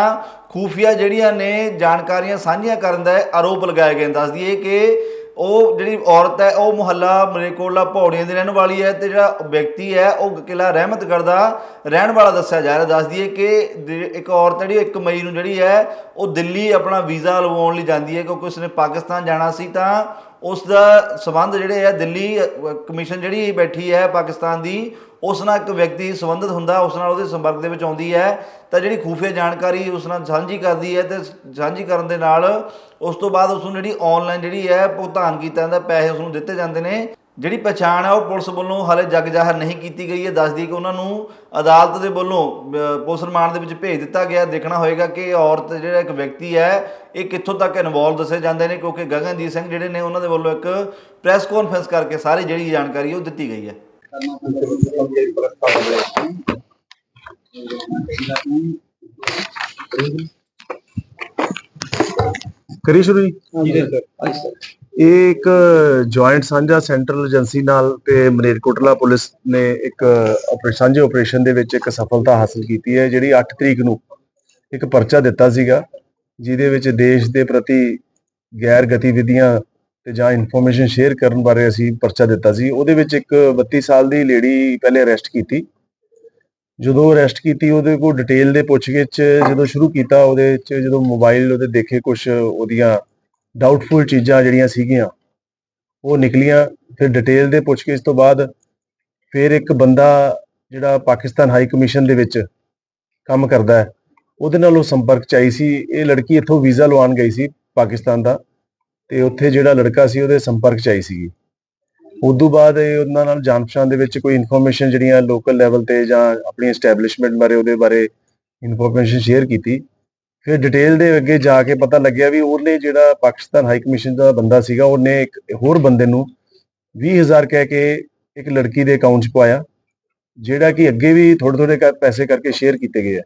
ਖੂਫੀਆ ਜਿਹੜੀਆਂ ਨੇ, ਜਾਣਕਾਰੀਆਂ ਸਾਂਝੀਆਂ ਕਰਨ ਦਾ ਆਰੋਪ ਲਗਾਇਆ ਗਿਆ ਦੱਸਦੀ ਹੈ ਕਿ ਉਹ ਜਿਹੜੀ ਔਰਤ ਹੈ, ਉਹ ਮੁਹੱਲਾ ਮਰੇਕੋਲਾ ਭੌੜੀਆਂ ਦੀ ਰਹਿਣ ਵਾਲੀ ਹੈ ਤੇ ਜਿਹੜਾ ਵਿਅਕਤੀ ਹੈ, ਉਹ ਕਿਲਾ ਰਹਿਮਤਗੜ੍ਹ ਦਾ ਰਹਿਣ ਵਾਲਾ ਦੱਸਿਆ ਜਾ ਰਿਹਾ। ਦੱਸ ਦਈਏ ਕਿ ਇੱਕ ਔਰਤ ਜਿਹੜੀ 1 ਮਈ ਨੂੰ ਜਿਹੜੀ ਹੈ, ਉਹ ਦਿੱਲੀ ਆਪਣਾ ਵੀਜ਼ਾ ਲਵਾਉਣ ਲਈ ਜਾਂਦੀ ਹੈ ਕਿਉਂਕਿ ਉਸਨੇ ਪਾਕਿਸਤਾਨ ਜਾਣਾ ਸੀ ਤਾਂ ਉਸ ਦਾ ਸਬੰਧ ਜਿਹੜੇ ਹੈ ਦਿੱਲੀ ਕਮਿਸ਼ਨ ਜਿਹੜੀ ਬੈਠੀ ਹੈ ਪਾਕਿਸਤਾਨ ਦੀ, ਉਸ ਨਾਲ ਇੱਕ ਵਿਅਕਤੀ ਸੰਬੰਧਿਤ ਹੁੰਦਾ, ਉਸ ਨਾਲ ਉਹਦੇ ਸੰਪਰਕ ਦੇ ਵਿੱਚ ਆਉਂਦੀ ਹੈ। ਤਾਂ ਜਿਹੜੀ ਖੂਫੀਆ ਜਾਣਕਾਰੀ ਉਸ ਨਾਲ ਸਾਂਝੀ ਕਰਦੀ ਹੈ ਤੇ ਸਾਂਝੀ ਕਰਨ ਦੇ ਨਾਲ ਉਸ ਤੋਂ ਬਾਅਦ ਉਸ ਨੂੰ ਜਿਹੜੀ ਆਨਲਾਈਨ ਜਿਹੜੀ ਹੈ ਭੁਗਤਾਨ ਕੀਤਾ ਜਾਂਦਾ, ਪੈਸੇ ਉਸ ਨੂੰ ਦਿੱਤੇ ਜਾਂਦੇ ਨੇ। ਜਿਹੜੀ ਪਛਾਣ ਹੈ ਉਹ ਪੁਲਿਸ ਵੱਲੋਂ ਹਾਲੇ ਜਗ ਜ਼ਾਹਰ ਨਹੀਂ ਕੀਤੀ ਗਈ ਹੈ। ਦੱਸਦੀ ਕਿ ਉਹਨਾਂ ਨੂੰ ਅਦਾਲਤ ਦੇ ਵੱਲੋਂ ਪੁਲਿਸ ਰਿਮਾਂਡ ਦੇ ਵਿੱਚ ਭੇਜ ਦਿੱਤਾ ਗਿਆ। ਦੇਖਣਾ ਹੋਏਗਾ ਕਿ ਇਹ ਔਰਤ ਜਿਹੜਾ ਇੱਕ ਵਿਅਕਤੀ ਹੈ ਇਹ ਕਿੱਥੋਂ ਤੱਕ ਇਨਵੋਲਵ ਦੱਸੇ ਜਾਂਦੇ ਨੇ ਕਿਉਂਕਿ ਗਗਨਜੀਤ ਸਿੰਘ ਜਿਹੜੇ ਨੇ ਉਹਨਾਂ ਦੇ ਵੱਲੋਂ ਇੱਕ ਪ੍ਰੈਸ ਕਾਨਫਰੰਸ ਕਰਕੇ ਸਾਰੀ ਜਿਹੜੀ ਜਾਣਕਾਰੀ ਉਹ ਦਿੱਤੀ ਗਈ ਹੈ। ਕਰੀ ਸ਼ੁਰੂ ਜੀ? ਇਹ ਇੱਕ ਜੁਆਇੰਟ ਸਾਂਝਾ ਸੈਂਟਰਲ ਏਜੰਸੀ ਨਾਲ ਤੇ ਮਨੇਰਕੋਟਲਾ ਪੁਲਿਸ ਨੇ ਇੱਕ ਆਪਰੇ, ਸਾਂਝੇ ਆਪਰੇਸ਼ਨ ਦੇ ਵਿੱਚ ਇੱਕ ਸਫਲਤਾ ਹਾਸਲ ਕੀਤੀ ਹੈ, ਜਿਹੜੀ 8 ਤਰੀਕ ਨੂੰ ਇੱਕ ਪਰਚਾ ਦਿੱਤਾ ਸੀਗਾ, ਜਿਹਦੇ ਵਿੱਚ ਦੇਸ਼ ਦੇ ਪ੍ਰਤੀ ਗੈਰ ਗਤੀਵਿਧੀਆਂ ਤੇ ਜਾਂ ਇਨਫੋਰਮੇਸ਼ਨ ਸ਼ੇਅਰ ਕਰਨ ਬਾਰੇ ਅਸੀਂ ਪਰਚਾ ਦਿੱਤਾ ਸੀ। ਉਹਦੇ ਵਿੱਚ ਇੱਕ 32 ਸਾਲ ਦੀ ਲੇਡੀ ਪਹਿਲੇ ਅਰੈਸਟ ਕੀਤੀ। ਜਦੋਂ ਅਰੈਸਟ ਕੀਤੀ, ਉਹਦੇ ਕੋਲ ਡਿਟੇਲ ਦੇ ਪੁੱਛਗਿੱਛ ਜਦੋਂ ਸ਼ੁਰੂ ਕੀਤਾ, ਉਹਦੇ ਚ ਜਦੋਂ ਮੋਬਾਈਲ ਉਹਦੇ ਦੇਖੇ ਕੁਝ ਉਹਦੀਆਂ ਡਾਊਟਫੁਲ ਚੀਜ਼ਾਂ ਜਿਹੜੀਆਂ ਸੀਗੀਆਂ, ਉਹ ਨਿਕਲੀਆਂ, ਫਿਰ ਡਿਟੇਲ ਦੇ ਪੁੱਛਗਿੱਛ ਤੋਂ ਬਾਅਦ ਫਿਰ ਇੱਕ ਬੰਦਾ ਜਿਹੜਾ ਪਾਕਿਸਤਾਨ ਹਾਈ ਕਮਿਸ਼ਨ ਦੇ ਵਿੱਚ ਕੰਮ ਕਰਦਾ ਹੈ, ਉਹਦੇ ਨਾਲ ਉਹ ਸੰਪਰਕ ਚ ਆਈ ਸੀ, ਇਹ ਲੜਕੀ ਇੱਥੋਂ ਵੀਜ਼ਾ ਲਵਾਉਣ ਗਈ ਸੀ ਪਾਕਿਸਤਾਨ ਦਾ, ਤੇ ਉੱਥੇ ਜਿਹੜਾ ਲੜਕਾ ਸੀ ਉਹਦੇ ਸੰਪਰਕ ਚ ਆਈ ਸੀਗੀ। ਤੋਂ ਬਾਅਦ ਇਹ ਉਹਨਾਂ ਨਾਲ ਜਾਣ ਪਛਾਣ ਦੇ ਵਿੱਚ ਕੋਈ ਇਨਫੋਰਮੇਸ਼ਨ ਜਿਹੜੀਆਂ ਲੋਕਲ ਲੈਵਲ ਤੇ ਜਾਂ ਆਪਣੀ ਐਸਟੈਬਲਿਸ਼ਮੈਂਟ ਬਾਰੇ, ਉਹਦੇ ਬਾਰੇ ਇਨਫੋਰਮੇਸ਼ਨ ਸ਼ੇਅਰ ਕੀਤੀ। ਫਿਰ ਡਿਟੇਲ ਦੇ ਅੱਗੇ ਜਾ ਕੇ ਪਤਾ ਲੱਗਿਆ ਵੀ ਉਹਨੇ ਜਿਹੜਾ ਪਾਕਿਸਤਾਨ ਹਾਈ ਕਮਿਸ਼ਨ ਦਾ ਬੰਦਾ ਸੀਗਾ, ਉਹਨੇ ਇੱਕ ਹੋਰ ਬੰਦੇ ਨੂੰ 20000 ਕਹਿ ਕੇ ਇੱਕ ਲੜਕੀ ਦੇ ਅਕਾਊਂਟ 'ਚ ਪਾਇਆ, ਜਿਹੜਾ ਕਿ ਅੱਗੇ ਵੀ ਥੋੜੇ ਥੋੜੇ ਪੈਸੇ ਕਰਕੇ ਸ਼ੇਅਰ ਕੀਤੇ ਗਏ ਆ।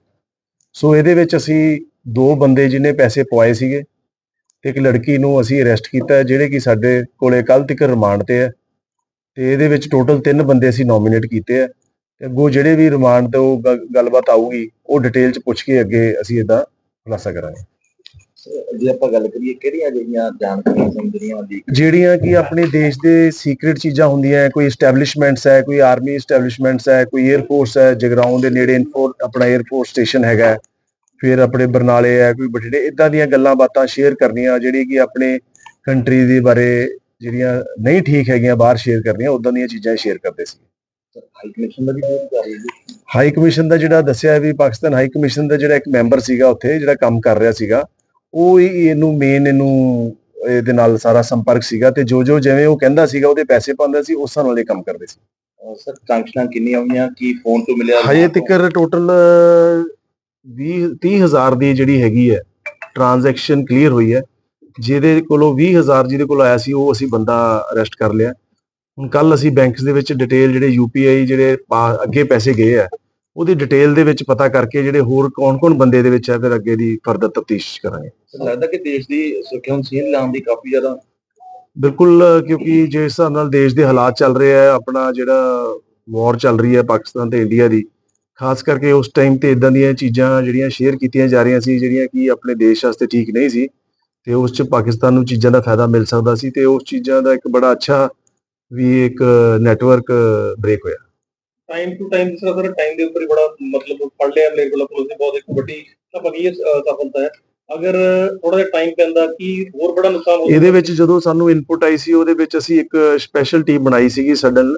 ਸੋ ਇਹਦੇ ਵਿੱਚ ਅਸੀਂ ਦੋ ਬੰਦੇ ਜਿਹਨੇ ਪੈਸੇ ਪਵਾਏ ਸੀਗੇ ਤੇ ਇੱਕ ਲੜਕੀ ਨੂੰ ਅਸੀਂ ਅਰੈਸਟ ਕੀਤਾ, ਜਿਹੜੇ ਕਿ ਸਾਡੇ ਕੋਲੇ ਕੱਲ ਤੱਕ ਰਿਮਾਂਡ ਤੇ ਹੈ ਤੇ ਇਹਦੇ ਵਿੱਚ ਟੋਟਲ ਤਿੰਨ ਬੰਦੇ ਅਸੀਂ ਨੋਮੀਨੇਟ ਕੀਤੇ ਆ। ਤੇ ਅੱਗੋਂ ਜਿਹੜੇ ਵੀ ਰਿਮਾਂਡ ਤੇ ਉਹ ਗ- ਗੱਲਬਾਤ ਆਊਗੀ, ਉਹ ਡਿਟੇਲ ਚ ਪੁੱਛ ਕੇ ਅੱਗੇ ਅਸੀਂ ਇਹਦਾ ਖੁਲਾਸਾ ਕਰਾਂਗੇ। ਜੇ ਆਪਾਂ ਗੱਲ ਕਰੀਏ ਕਿਹੜੀਆਂ ਜਿਹੜੀਆਂ ਜਾਣਕਾਰੀਆਂ ਜਿਹੜੀਆਂ ਲੀਕ ਜਿਹੜੀਆਂ ਕਿ ਆਪਣੇ ਦੇਸ਼ ਦੇ ਸੀਕ੍ਰੀਟ ਚੀਜ਼ਾਂ ਹੁੰਦੀਆਂ ਕੋਈ ਐਸਟੈਬਲਿਸ਼ਮੈਂਟਸ ਹੈ ਕੋਈ ਆਰਮੀ ਐਸਟੈਬਲਿਸ਼ਮੈਂਟਸ ਹੈ ਕੋਈ 에ਅਰ ਫੋਰਸ ਹੈ ਜਗਰਾਉਂ ਦੇ ਨੇੜੇ ਆਪਣਾ 에ਅਰ ਫੋਰਸ ਸਟੇਸ਼ਨ ਹੈਗਾ ਫਿਰ ਆਪਣੇ ਬਰਨਾਲੇ ਹੈ ਕੋਈ ਬਠਿੰਡੇ ਇਦਾਂ ਦੀਆਂ ਗੱਲਾਂ ਬਾਤਾਂ ਸ਼ੇਅਰ ਕਰਨੀਆਂ ਜਿਹੜੀ ਕਿ ਆਪਣੇ ਕੰਟਰੀ ਦੇ ਬਾਰੇ ਜਿਹੜੀਆਂ ਨਹੀਂ ਠੀਕ ਹੈਗੀਆਂ ਬਾਹਰ ਸ਼ੇਅਰ ਕਰਨੀਆਂ ਉਦਾਂ ਦੀਆਂ ਚੀਜ਼ਾਂ ਸ਼ੇਅਰ ਕਰਦੇ ਸੀ। ਹਾਈ ਕਮਿਸ਼ਨ ਦਾ ਵੀ ਬਹੁਤ ਕਰ ਰਹੀ ਹੈ ਹਾਈ ਕਮਿਸ਼ਨ ਦਾ ਜਿਹੜਾ ਦੱਸਿਆ ਵੀ ਪਾਕਿਸਤਾਨ ਹਾਈ ਕਮਿਸ਼ਨ ਦਾ ਜਿਹੜਾ ਇੱਕ ਮੈਂਬਰ ਸੀਗਾ ਉੱਥੇ ਜਿਹੜਾ ਕੰਮ ਕਰ ਰਿਹਾ ਸੀਗਾ ਉਹ ਇਹਨੂੰ ਮੇਨ ਇਹਨੂੰ ਇਹਦੇ ਨਾਲ ਸਾਰਾ ਸੰਪਰਕ ਸੀਗਾ ਤੇ ਜੋ ਜੋ ਜਿਵੇਂ ਉਹ ਕਹਿੰਦਾ ਸੀਗਾ ਉਹਦੇ ਪੈਸੇ ਪਾਉਂਦਾ ਸੀ ਉਸ ਨਾਲ ਇਹ ਕੰਮ ਕਰਦੇ ਸੀ। ਸਰ ਟ੍ਰਾਂਜੈਕਸ਼ਨਾਂ ਕਿੰਨੀਆਂ ਹੋਈਆਂ? ਕੀ ਫੋਨ ਤੋਂ ਮਿਲਿਆ? ਹਜੇ ਤੱਕ ਟੋਟਲ 20 30000 ਦੀ ਜਿਹੜੀ ਹੈਗੀ ਹੈ ਟ੍ਰਾਂਜੈਕਸ਼ਨ ਕਲੀਅਰ ਹੋਈ ਹੈ। ਜਿਹਦੇ ਕੋਲੋਂ 20000 ਜਿਹਦੇ ਕੋਲ ਆਇਆ ਸੀ ਉਹ ਅਸੀਂ ਬੰਦਾ ਅਰੈਸਟ ਕਰ ਲਿਆ। ਹੁਣ ਕੱਲ ਅਸੀਂ ਬੈਂਕਸ ਦੇ ਵਿੱਚ ਡਿਟੇਲ ਜਿਹੜੇ ਯੂਪੀਆਈ ਜਿਹੜੇ ਅੱਗੇ ਪੈਸੇ ਗਏ ਆ ਉਹਦੀ ਡਿਟੇਲ ਦੇ ਵਿੱਚ ਪਤਾ ਕਰਕੇ ਜਿਹੜੇ ਹੋਰ ਕੌਣ-ਕੌਣ ਬੰਦੇ ਦੇ ਵਿੱਚ ਹੈ ਫਿਰ ਅੱਗੇ ਦੀ ਫਰਦਰ ਤਫਤੀਸ਼ ਕਰਾਂਗੇ। ਲੱਗਦਾ ਕਿ ਦੇਸ਼ ਦੀ ਸੁਰੱਖਿਆ ਨੂੰ ਸੀਨ ਲਾਉਣ ਦੀ ਕਾਫੀ ਜ਼ਿਆਦਾ ਬਿਲਕੁਲ ਕਿਉਂਕਿ ਜਿਸ ਹਿਸਾਬ ਨਾਲ ਦੇਸ਼ ਦੇ ਹਾਲਾਤ ਚੱਲ ਰਹੇ ਆ ਆਪਣਾ ਜਿਹੜਾ ਵਾਰ ਚੱਲ ਰਹੀ ਹੈ ਪਾਕਿਸਤਾਨ ਤੇ ਇੰਡੀਆ ਦੀ ਖਾਸ ਕਰਕੇ ਉਸ ਟਾਈਮ ਤੇ ਇਦਾਂ ਦੀਆਂ ਚੀਜ਼ਾਂ ਜਿਹੜੀਆਂ ਸ਼ੇਅਰ ਕੀਤੀਆਂ ਜਾ ਰਹੀਆਂ ਸੀ ਜਿਹੜੀਆਂ ਕਿ ਆਪਣੇ ਦੇਸ਼ ਵਾਸਤੇ ਠੀਕ ਨਹੀਂ ਸੀ ਤੇ ਉਸ ਚ ਪਾਕਿਸਤਾਨ ਨੂੰ ਚੀਜ਼ਾਂ ਦਾ ਫਾਇਦਾ ਮਿਲ ਸਕਦਾ ਸੀ ਤੇ ਉਸ ਚੀਜ਼ਾਂ ਦਾ ਇੱਕ ਬੜਾ ਅੱਛਾ ਵੀ ਇੱਕ ਨੈਟਵਰਕ ਬ੍ਰੇਕ ਹੋਇਆ। ਟਾਈਮ ਟੂ ਟਾਈਮ ਜਿਸ ਤਰ੍ਹਾਂ ਟਾਈਮ ਦੇ ਉੱਪਰ ਹੀ ਬੜਾ ਮਤਲਬ ਫੜ ਲਿਆ ਮਲੇਰਕੋਟਲਾ ਪੁਲਿਸ ਨੇ ਬਹੁਤ ਇੱਕ ਵੱਡੀ ਅਹ, ਸਫਲਤਾ ਹੈ। ਅਗਰ ਥੋੜਾ ਜਿਹਾ ਟਾਈਮ ਪੈਂਦਾ ਕੀ ਹੋਰ ਬੜਾ ਨੁਕਸਾਨ ਹੋ ਇਹਦੇ ਵਿੱਚ ਜਦੋਂ ਸਾਨੂੰ ਇਨਪੁਟ ਆਈ ਸੀ ਉਹਦੇ ਵਿੱਚ ਅਸੀਂ ਇੱਕ ਸਪੈਸ਼ਲ ਟੀਮ ਬਣਾਈ ਸੀਗੀ ਸਡਨ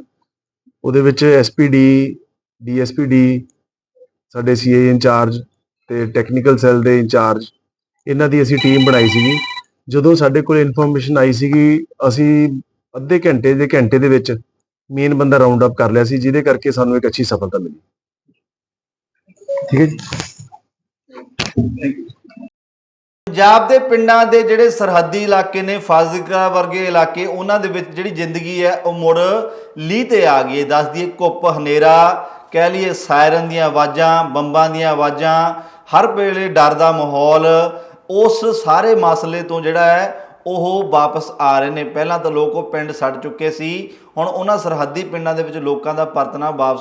ਉਹਦੇ ਵਿੱਚ ਐਸਪੀਡੀ ਡੀਐਸਪੀਡੀ ਸਾਡੇ ਸੀਏ ਇੰਚਾਰਜ ਤੇ ਟੈਕਨੀਕਲ ਸੈੱਲ ਦੇ ਇੰਚਾਰਜ ਇਹਨਾਂ ਦੀ ਅਸੀਂ ਟੀਮ ਬਣਾਈ ਸੀਗੀ। ਜਦੋਂ ਸਾਡੇ ਕੋਲ ਇਨਫੋਰਮੇਸ਼ਨ ਆਈ ਸੀਗੀ ਅਸੀਂ ਅੱਧੇ ਘੰਟੇ ਦੇ ਘੰਟੇ ਦੇ ਵਿੱਚ ਮੇਨ ਬੰਦਾ ਰਾਉਂਡ ਅਪ ਕਰ ਲਿਆ ਸੀ, ਜਿਹਦੇ ਕਰਕੇ ਸਾਨੂੰ ਇੱਕ ਅੱਛੀ ਸਫਲਤਾ ਮਿਲੀ। ਠੀਕ ਹੈ ਜੀ? ਪੰਜਾਬ ਦੇ ਪਿੰਡਾਂ ਦੇ ਜਿਹੜੇ ਸਰਹੱਦੀ ਇਲਾਕੇ ਨੇ, ਫਾਜ਼ਿਲਕਾ ਵਰਗੇ ਇਲਾਕੇ, ਉਹਨਾਂ ਦੇ ਵਿੱਚ ਜਿਹੜੀ ਜ਼ਿੰਦਗੀ ਹੈ, ਉਹ ਮੁੜ ਲੀਹ ਤੇ ਆ ਗਈ ਹੈ। ਦੱਸ ਦਈਏ, ਕੁੱਪ, ਹਨੇਰਾ, ਕਹਿ ਲਈਏ ਸਾਇਰਨ ਦੀਆਂ ਆਵਾਜ਼ਾਂ, ਬੰਬਾਂ ਦੀਆਂ ਆਵਾਜ਼ਾਂ, ਹਰ ਵੇਲੇ ਡਰ ਦਾ ਮਾਹੌਲ, ਉਸ ਸਾਰੇ ਮਸਲੇ ਤੋਂ ਜਿਹੜਾ ਹੈ ਉਹ ਵਾਪਸ ਆ ਰਹੇ ਨੇ। ਪਹਿਲਾਂ ਤਾਂ ਲੋਕ ਉਹ ਪਿੰਡ ਛੱਡ ਚੁੱਕੇ ਸੀ। ਹੁਣ ਉਹਨਾਂ ਸਰਹੱਦੀ ਪਿੰਡਾਂ ਦੇ ਵਿੱਚ ਲੋਕਾਂ ਦਾ ਪਰਤਣਾ ਵਾਪਸ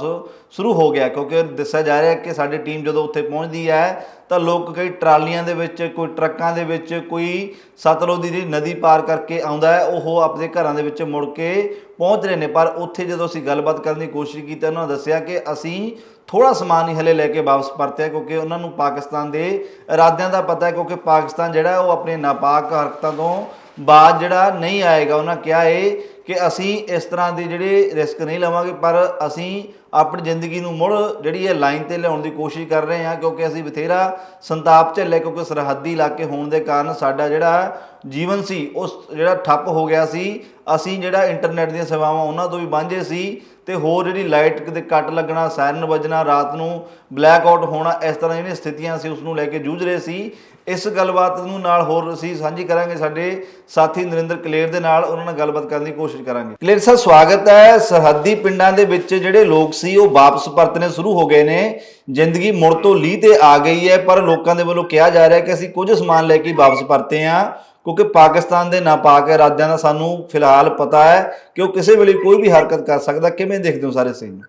ਸ਼ੁਰੂ ਹੋ ਗਿਆ, ਕਿਉਂਕਿ ਦੱਸਿਆ ਜਾ ਰਿਹਾ ਕਿ ਸਾਡੀ ਟੀਮ ਜਦੋਂ ਉੱਥੇ ਪਹੁੰਚਦੀ ਹੈ, ਤਾਂ ਲੋਕ ਕਈ ਟਰਾਲੀਆਂ ਦੇ ਵਿੱਚ, ਕੋਈ ਟਰੱਕਾਂ ਦੇ ਵਿੱਚ, ਕੋਈ ਸਤਲੁਜ ਦੀ ਜਿਹੜੀ ਨਦੀ ਪਾਰ ਕਰਕੇ ਆਉਂਦਾ ਹੈ, ਉਹ ਆਪਣੇ ਘਰਾਂ ਦੇ ਵਿੱਚ ਮੁੜ ਕੇ ਪਹੁੰਚ ਰਹੇ ਨੇ। ਪਰ ਉੱਥੇ ਜਦੋਂ ਅਸੀਂ ਗੱਲਬਾਤ ਕਰਨ ਦੀ ਕੋਸ਼ਿਸ਼ ਕੀਤੀ, ਉਹਨਾਂ ਨੇ ਦੱਸਿਆ ਕਿ ਅਸੀਂ ਥੋੜਾ ਸਮਾਨ ਹੀ ਹਲੇ ਲੈ ਕੇ ਵਾਪਸ ਪਰਤਿਆ, ਕਿਉਂਕਿ ਉਹਨਾਂ ਨੂੰ ਪਾਕਿਸਤਾਨ ਦੇ ਇਰਾਦਿਆਂ ਦਾ ਪਤਾ ਹੈ, ਕਿਉਂਕਿ ਪਾਕਿਸਤਾਨ ਜਿਹੜਾ ਉਹ ਆਪਣੇ ਨਾਪਾਕ ਹਰਕਤਾਂ ਤੋਂ ਬਾਅਦ ਜਿਹੜਾ ਨਹੀਂ ਆਏਗਾ, ਉਹਨਾਂ ਕਿਹਾ ਹੈ ਕਿ ਅਸੀਂ ਇਸ ਤਰ੍ਹਾਂ ਦੇ ਜਿਹੜੇ ਰਿਸਕ ਨਹੀਂ ਲਵਾਂਗੇ, ਪਰ ਅਸੀਂ ਆਪਣੀ ਜ਼ਿੰਦਗੀ ਨੂੰ ਮੁੜ ਜਿਹੜੀ ਹੈ ਲਾਈਨ ਤੇ ਲਿਆਉਣ ਦੀ ਕੋਸ਼ਿਸ਼ ਕਰ ਰਹੇ ਹਾਂ, ਕਿਉਂਕਿ ਅਸੀਂ ਬਥੇਰਾ ਸੰਤਾਪ ਝੱਲੇ ਕਿਉਂਕਿ ਸਰਹੱਦੀ ਇਲਾਕੇ ਹੋਣ ਦੇ ਕਾਰਨ ਸਾਡਾ ਜਿਹੜਾ ਜੀਵਨ ਸੀ, ਉਸ ਜਿਹੜਾ ਠੱਪ ਹੋ ਗਿਆ ਸੀ, ਅਸੀਂ ਜਿਹੜਾ ਇੰਟਰਨੈਟ ਦੀਆਂ ਸੇਵਾਵਾਂ ਉਹਨਾਂ ਤੋਂ ਵੀ ਵਾਂਝੇ ਸੀ ਤੇ ਹੋਰ ਜਿਹੜੀ ਲਾਈਟ ਦੇ ਕੱਟ ਲੱਗਣਾ, ਸਾਇਰਨ ਵੱਜਣਾ, ਰਾਤ ਨੂੰ ਬਲੈਕ ਆਊਟ ਹੋਣਾ, ਇਸ ਤਰ੍ਹਾਂ ਜਿਹੜੀਆਂ ਸਥਿਤੀਆਂ ਸੀ ਉਸ ਨੂੰ ਲੈ ਕੇ ਜੂਝ ਰਹੇ ਸੀ ਇਸ ਗੱਲਬਾਤ ਨੂੰ ਨਾਲ ਹੋਰ ਅਸੀਂ ਸਾਂਝੀ ਕਰਾਂਗੇ ਸਾਡੇ ਸਾਥੀ ਨਰਿੰਦਰ ਕਲੇਰ ਦੇ ਨਾਲ, ਉਹਨਾਂ ਨਾਲ ਗੱਲਬਾਤ ਕਰਨ ਦੀ ਕੋਸ਼ਿਸ਼ ਕਰਾਂਗੇ। ਕਲੇਰ ਸਾਹਿਬ, ਸਵਾਗਤ ਹੈ। ਸਰਹੱਦੀ ਪਿੰਡਾਂ ਦੇ ਵਿੱਚ ਜਿਹੜੇ ਲੋਕ ਸੀ, ਉਹ ਵਾਪਸ ਪਰਤਨੇ ਸ਼ੁਰੂ ਹੋ ਗਏ ਨੇ। ਜ਼ਿੰਦਗੀ ਮੁੜ ਤੋਂ ਲੀਹ ਤੇ ਆ ਗਈ ਹੈ, ਪਰ ਲੋਕਾਂ ਦੇ ਵੱਲੋਂ ਕਿਹਾ ਜਾ ਰਿਹਾ ਕਿ ਅਸੀਂ ਕੁਝ ਸਮਾਨ ਲੈ ਕੇ ਵਾਪਸ ਪਰਤੇ ਹਾਂ, ਕਿਉਂਕਿ ਪਾਕਿਸਤਾਨ ਦੇ ਨਾਪਾਕ ਇਰਾਦਿਆਂ ਦਾ ਸਾਨੂੰ ਫਿਲਹਾਲ ਪਤਾ ਹੈ ਕਿ ਉਹ ਕਿਸੇ ਵੇਲੇ ਕੋਈ ਵੀ ਹਰਕਤ ਕਰ ਸਕਦਾ। ਕਿਵੇਂ ਦੇਖਦੇ ਹੋ ਸਾਰੇ ਸੀਨ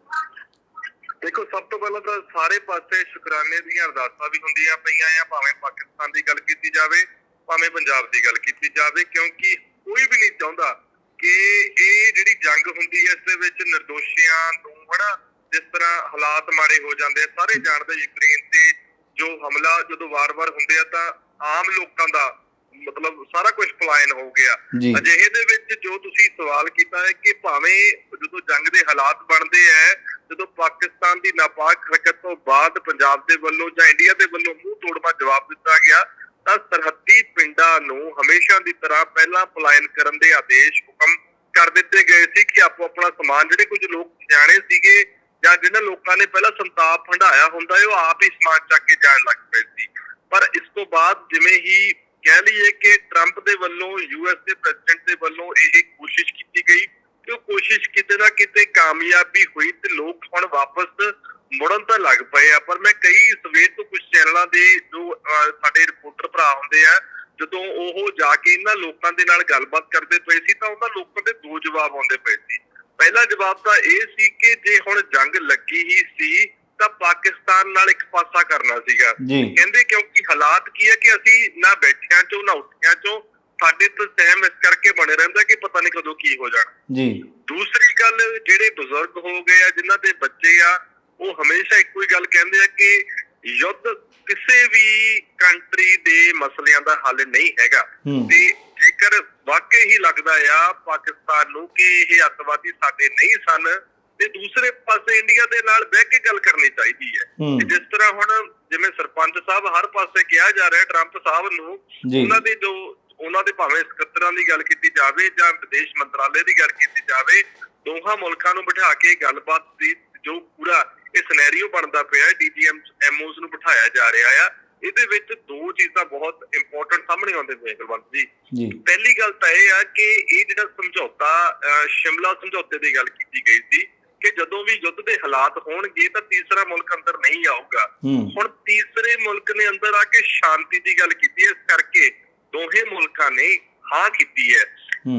ਦੇਖੋ ਸਭ ਤੋਂ ਪਹਿਲਾਂ ਤਾਂ ਸਾਰੇ ਪਾਸੇ ਸ਼ੁਕਰਾਨੇ ਦੀਆਂ ਅਰਦਾਸਾਂ ਵੀ ਹੁੰਦੀਆਂ ਪਈਆਂ ਆ ਭਾਵੇਂ ਪਾਕਿਸਤਾਨ ਦੀ ਗੱਲ ਕੀਤੀ ਜਾਵੇ ਭਾਵੇਂ ਪੰਜਾਬ ਦੀ ਗੱਲ ਕੀਤੀ ਜਾਵੇ ਕਿਉਂਕਿ ਕੋਈ ਵੀ ਨਹੀਂ ਚਾਹੁੰਦਾ ਕਿ ਇਹ ਜਿਹੜੀ ਜੰਗ ਹੁੰਦੀ ਹੈ ਇਸ ਦੇ ਵਿੱਚ નિર્ਦੋਸ਼ੀਆਂ ਨੂੰ ਹਨਾ ਜਿਸ ਤਰ੍ਹਾਂ ਹਾਲਾਤ ਮਾੜੇ ਹੋ ਜਾਂਦੇ ਆ ਸਾਰੇ ਜਾਣਦੇ ਯੂਕਰੇਨ ਤੇ ਜੋ ਹਮਲਾ ਜਦੋਂ ਵਾਰ-ਵਾਰ ਹੁੰਦੇ ਆ ਤਾਂ ਆਮ ਲੋਕਾਂ ਦਾ ਮਤਲਬ ਸਾਰਾ ਕੁਝ ਪਲਾਇਨ ਹੋ ਗਿਆ। ਅਜਿਹੇ ਦੇ ਵਿੱਚ ਜੋ ਤੁਸੀਂ ਸਵਾਲ ਕੀਤਾ ਹੈ ਕਿ ਭਾਵੇਂ ਜਦੋਂ ਜੰਗ ਦੇ ਹਾਲਾਤ ਬਣਦੇ ਐ ਜਦੋਂ ਪਾਕਿਸਤਾਨ ਦੀ ਨਾਪਾਕ ਹਰਕਤ ਤੋਂ ਬਾਅਦ ਪੰਜਾਬ ਦੇ ਵੱਲੋਂ ਜਾਂ ਇੰਡੀਆ ਦੇ ਵੱਲੋਂ ਮੂੰਹ ਤੋੜਵਾ ਜਵਾਬ ਦਿੱਤਾ ਗਿਆ, ਤਾਂ ਸਰਹੱਦੀ ਪਿੰਡਾਂ ਨੂੰ ਹਮੇਸ਼ਾ ਦੀ ਤਰ੍ਹਾਂ ਪਹਿਲਾਂ ਪਲਾਇਨ ਕਰਨ ਦੇ ਆਦੇਸ਼ ਹੁਕਮ ਕਰ ਦਿੱਤੇ ਗਏ ਸੀ ਕਿ ਆਪੋ ਆਪਣਾ ਸਮਾਨ ਜਿਹੜੇ ਕੁਝ ਲੋਕ ਸਿਆਣੇ ਸੀਗੇ ਜਾਂ ਜਿਹਨਾਂ ਲੋਕਾਂ ਨੇ ਪਹਿਲਾਂ ਸੰਤਾਪ ਹੰਢਾਇਆ ਹੁੰਦਾ ਹੈ, ਉਹ ਆਪ ਹੀ ਸਮਾਨ ਚੱਕ ਕੇ ਜਾਣ ਲੱਗ ਪਏ ਸੀ। ਪਰ ਇਸ ਤੋਂ ਬਾਅਦ ਜਿਵੇਂ ਹੀ ਕਹਿ ਲਈਏ ਕਿ ਟਰੰਪ ਦੇ ਵੱਲੋਂ ਯੂਐਸ ਦੇ ਪ੍ਰੈਜ਼ੀਡੈਂਟ ਦੇ ਵੱਲੋਂ ਇਹ ਕੋਸ਼ਿਸ਼ ਕੀਤੀ ਗਈ ਕਿ ਉਹ ਕੋਸ਼ਿਸ਼ ਕਿਤੇ ਨਾ ਕਿਤੇ ਕਾਮਯਾਬੀ ਹੋਈ ਤੇ ਲੋਕ ਹੁਣ ਵਾਪਸ ਮੁੜਨ ਤਾਂ ਲੱਗ ਪਏ ਆ ਪਰ ਮੈਂ ਕਈ ਸਵੇਰ ਤੋਂ ਕੁਝ ਚੈਨਲਾਂ ਦੇ ਜੋ ਸਾਡੇ ਰਿਪੋਰਟਰ ਭਰਾ ਹੁੰਦੇ ਆ ਜਦੋਂ ਉਹ ਜਾ ਕੇ ਇਹਨਾਂ ਲੋਕਾਂ ਦੇ ਨਾਲ ਗੱਲਬਾਤ ਕਰਦੇ ਪਏ ਸੀ ਤਾਂ ਉਹਨਾਂ ਲੋਕਾਂ ਦੇ ਦੋ ਜਵਾਬ ਆਉਂਦੇ ਪਏ ਸੀ। ਪਹਿਲਾ ਜਵਾਬ ਤਾਂ ਇਹ ਸੀ ਕਿ ਜੇ ਹੁਣ ਜੰਗ ਲੱਗੀ ਹੀ ਸੀ ਤਾਂ ਪਾਕਿਸਤਾਨ ਨਾਲ ਇੱਕ ਪਾਸਾ ਕਰਨਾ ਸੀਗਾ। ਕਹਿੰਦੇ ਕਿਉਂਕਿ ਹਾਲਾਤ ਕੀ ਹੈ ਕਿ ਅਸੀਂ ਨਾ ਬੈਠਿਆਂ ਚੋਂ ਨਾ ਉੱਠਿਆਂ ਚੋਂ ਸਾਡੇ ਤੋਂ ਸਹਿਮ ਇਸ ਕਰਕੇ ਬਣੇ ਰਹਿੰਦਾ ਕਿ ਪਤਾ ਨਹੀਂ ਕਦੋਂ ਕੀ ਹੋ ਜਾਣਾ। ਜੀ। ਦੂਸਰੀ ਗੱਲ ਜਿਹੜੇ ਬਜ਼ੁਰਗ ਹੋ ਗਏ ਆ ਜਿਨ੍ਹਾਂ ਦੇ ਬੱਚੇ ਆ ਉਹ ਹਮੇਸ਼ਾ ਇੱਕੋ ਹੀ ਗੱਲ ਕਹਿੰਦੇ ਆ ਕਿ ਯੁੱਧ ਕਿਸੇ ਵੀ ਕੰਟਰੀ ਦੇ ਮਸਲਿਆਂ ਦਾ ਹੱਲ ਨਹੀਂ ਹੈਗਾ। ਤੇ ਜੇਕਰ ਵਾਕਈ ਹੀ ਲੱਗਦਾ ਆ ਪਾਕਿਸਤਾਨ ਨੂੰ ਕਿ ਇਹ ਅੱਤਵਾਦੀ ਸਾਡੇ ਨਹੀਂ ਸਨ ਤੇ ਦੂਸਰੇ ਪਾਸੇ ਇੰਡੀਆ ਦੇ ਨਾਲ ਬਹਿ ਕੇ ਗੱਲ ਕਰਨੀ ਚਾਹੀਦੀ ਹੈ। ਜਿਸ ਤਰ੍ਹਾਂ ਹੁਣ ਜਿਵੇਂ ਸਰਪੰਚ ਸਾਹਿਬ ਹਰ ਪਾਸੇ ਕਿਹਾ ਜਾ ਰਿਹਾ ਟਰੰਪ ਸਾਹਿਬ ਨੂੰ ਉਹਨਾਂ ਦੇ ਜੋ ਉਹਨਾਂ ਦੇ ਭਾਵੇਂ ਸਕੱਤਰਾਂ ਦੀ ਗੱਲ ਕੀਤੀ ਜਾਵੇ ਜਾਂ ਵਿਦੇਸ਼ ਮੰਤਰਾਲੇ ਦੀ ਗੱਲ ਕੀਤੀ ਜਾਵੇ ਦੋਹਾਂ ਮੁਲਕਾਂ ਨੂੰ ਬਿਠਾ ਕੇ ਗੱਲਬਾਤ ਦੀ ਜੋ ਪੂਰਾ ਇਹ ਸਿਨੈਰੀਓ ਬਣਦਾ ਪਿਆ ਡੀਜੀਐਮ ਐਮਓਸ ਨੂੰ ਬਿਠਾਇਆ ਜਾ ਰਿਹਾ ਆ। ਇਹਦੇ ਵਿੱਚ ਦੋ ਚੀਜ਼ਾਂ ਬਹੁਤ ਇੰਪੋਰਟੈਂਟ ਸਾਹਮਣੇ ਆਉਂਦੇ ਪਏ ਕੁਲਵੰਤ ਜੀ। ਜੀ। ਪਹਿਲੀ ਗੱਲ ਤਾਂ ਇਹ ਆ ਕਿ ਇਹ ਜਿਹੜਾ ਸਮਝੌਤਾ ਸ਼ਿਮਲਾ ਸਮਝੌਤੇ ਦੀ ਗੱਲ ਕੀਤੀ ਗਈ ਸੀ ਕਿ ਜਦੋਂ ਵੀ ਯੁੱਧ ਦੇ ਹਾਲਾਤ ਹੋਣਗੇ ਤਾਂ ਤੀਸਰਾ ਮੁਲਕ ਅੰਦਰ ਨਹੀਂ ਆਊਗਾ। ਹੂੰ। ਹੁਣ ਤੀਸਰੇ ਮੁਲਕ ਨੇ ਅੰਦਰ ਆ ਕੇ ਸ਼ਾਂਤੀ ਦੀ ਗੱਲ ਕੀਤੀ ਹੈ ਇਸ ਕਰਕੇ ਦੋਹੇ ਮੁਲਕਾਂ ਨੇ ਹਾਂ ਕੀਤੀ ਹੈ।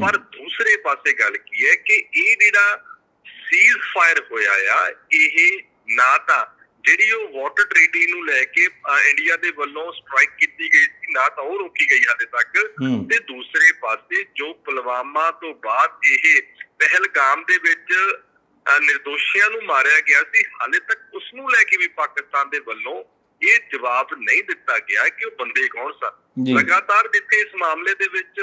ਪਰ ਦੂਸਰੇ ਪਾਸੇ ਗੱਲ ਕੀ ਹੈ ਕਿ ਇਹ ਜਿਹੜਾ ਸੀਜ਼ ਫਾਇਰ ਹੋਇਆ ਆ ਇਹ ਨਾ ਤਾਂ ਜਿਹੜੀ ਉਹ ਵਾਟਰ ਟ੍ਰੀਟੀ ਨੂੰ ਲੈ ਕੇ ਇੰਡੀਆ ਦੇ ਵੱਲੋਂ ਸਟ੍ਰਾਈਕ ਕੀਤੀ ਗਈ ਸੀ ਨਾ ਤਾਂ ਉਹ ਰੋਕੀ ਗਈ ਹਾਲੇ ਤੱਕ। ਤੇ ਦੂਸਰੇ ਪਾਸੇ ਜੋ ਪੁਲਵਾਮਾ ਤੋਂ ਬਾਅਦ ਇਹ ਪਹਿਲਗਾਮ ਦੇ ਵਿੱਚ ਨਿਰਦੋਸ਼ੀਆਂ ਨੂੰ ਮਾਰਿਆ ਗਿਆ ਸੀ ਹਾਲੇ ਤੱਕ ਉਸ ਨੂੰ ਲੈ ਕੇ ਵੀ ਪਾਕਿਸਤਾਨ ਦੇ ਵੱਲੋਂ ਇਹ ਜਵਾਬ ਨਹੀਂ ਦਿੱਤਾ ਗਿਆ ਕਿ ਉਹ ਬੰਦੇ ਕੌਣ ਸਨ। ਲਗਾਤਾਰ ਜਿੱਥੇ ਇਸ ਮਾਮਲੇ ਦੇ ਵਿੱਚ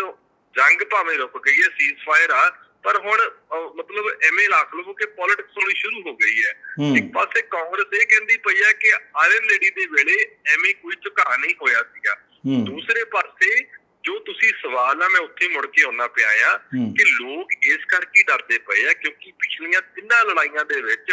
ਜੰਗ ਭਾਵੇਂ ਰੁਕ ਗਈ ਹੈ ਸੀਜ਼ ਫਾਇਰ ਆ ਪਰ ਹੁਣ ਮਤਲਬ ਐਵੇਂ ਲੱਖ ਲਵੋ ਕਿ ਪੋਲਿਟਿਕਸ ਹੋਣੀ ਸ਼ੁਰੂ ਹੋ ਗਈ ਹੈ। ਇੱਕ ਪਾਸੇ ਕਾਂਗਰਸ ਇਹ ਕਹਿੰਦੀ ਪਈ ਹੈ ਕਿ ਆਇਰਨ ਲੇਡੀ ਦੇ ਵੇਲੇ ਐਵੇਂ ਕੋਈ ਝੁਕਾ ਨਹੀਂ ਹੋਇਆ ਸੀਗਾ। ਦੂਸਰੇ ਪਾਸੇ ਜੋ ਤੁਸੀਂ ਸਵਾਲ ਆ ਮੈਂ ਉੱਥੇ ਮੁੜ ਕੇ ਆਉਣਾ ਪਿਆ ਆ ਕਿ ਲੋਕ ਇਸ ਕਰਕੇ ਡਰਦੇ ਪਏ ਆ ਕਿਉਂਕਿ ਪਿਛਲੀਆਂ ਤਿੰਨਾਂ ਲੜਾਈਆਂ ਦੇ ਵਿੱਚ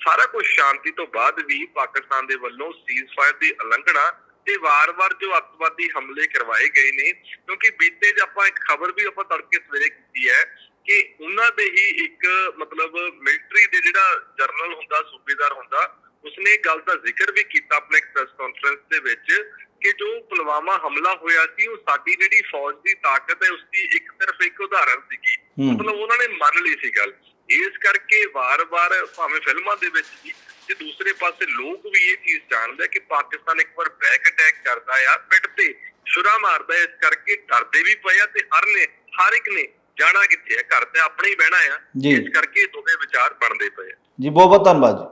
ਸਾਰਾ ਕੁਝ ਸ਼ਾਂਤੀ ਤੋਂ ਬਾਅਦ ਵੀ ਪਾਕਿਸਤਾਨ ਦੇ ਵੱਲੋਂ ਸੀਜ਼ ਫਾਇਰ ਦੀ ਉਲੰਘਣਾ ਤੇ ਵਾਰ-ਵਾਰ ਜੋ ਅੱਤਵਾਦੀ ਹਮਲੇ ਕਰਵਾਏ ਗਏ ਨੇ ਕਿਉਂਕਿ ਬੀਤੇ ਜ ਆਪਾਂ ਇੱਕ ਖਬਰ ਵੀ ਆਪਾਂ ਤੜਕੇ ਸਵੇਰੇ ਕੀਤੀ ਹੈ ਕਿ ਉਹਨਾਂ ਦੇ ਹੀ ਇੱਕ ਮਤਲਬ ਮਿਲਟਰੀ ਦੇ ਜਿਹੜਾ ਜਰਨਲ ਹੁੰਦਾ ਸੂਬੇਦਾਰ ਹੁੰਦਾ ਉਸਨੇ ਇਹ ਗੱਲ ਦਾ ਜ਼ਿਕਰ ਵੀ ਕੀਤਾ ਆਪਣੇ ਇੱਕ ਪ੍ਰੈਸ ਕਾਨਫਰੰਸ ਦੇ ਵਿੱਚ ਕਿ ਜੋ ਪੁਲਵਾਮਾ ਹਮਲਾ ਹੋਇਆ ਸੀ ਉਹ ਸਾਡੀ ਜਿਹੜੀ ਫੌਜ ਦੀ ਤਾਕਤ ਹੈ ਉਸ ਦੀ ਇੱਕ ਸਿਰਫ ਇੱਕ ਉਦਾਹਰਣ ਸੀਗੀ। ਮਤਲਬ ਉਹਨਾਂ ਨੇ ਮੰਨ ਲਈ ਸੀ ਗੱਲ। ਇਸ ਕਰਕੇ ਵਾਰ-ਵਾਰ ਭਾਵੇਂ ਫਿਲਮਾਂ ਦੇ ਵਿੱਚ ਵੀ ਤੇ ਦੂਸਰੇ ਪਾਸੇ ਲੋਕ ਵੀ ਇਹ ਚੀਜ਼ ਜਾਣਦੇ ਕਿ ਪਾਕਿਸਤਾਨ ਇੱਕ ਵਾਰ ਬੈਕ ਅਟੈਕ ਕਰਦਾ ਆ ਪਿੱਠ ਤੇ ਛੁਰਾ ਮਾਰਦਾ ਇਸ ਕਰਕੇ ਡਰਦੇ ਵੀ ਪਏ ਆ ਤੇ ਹਰ ਨੇ ਹਰ ਇੱਕ ਨੇ ਜਾਣਾ ਕਿੱਥੇ ਆ? ਘਰ ਤੇ ਆਪਣੇ ਹੀ ਬਹਿਣਾ ਆ। ਇਸ ਕਰਕੇ ਦੋਵੇਂ ਵਿਚਾਰ ਬਣਦੇ ਪਏ ਆ। ਜੀ ਬਹੁਤ ਬਹੁਤ ਧੰਨਵਾਦ ਜੀ।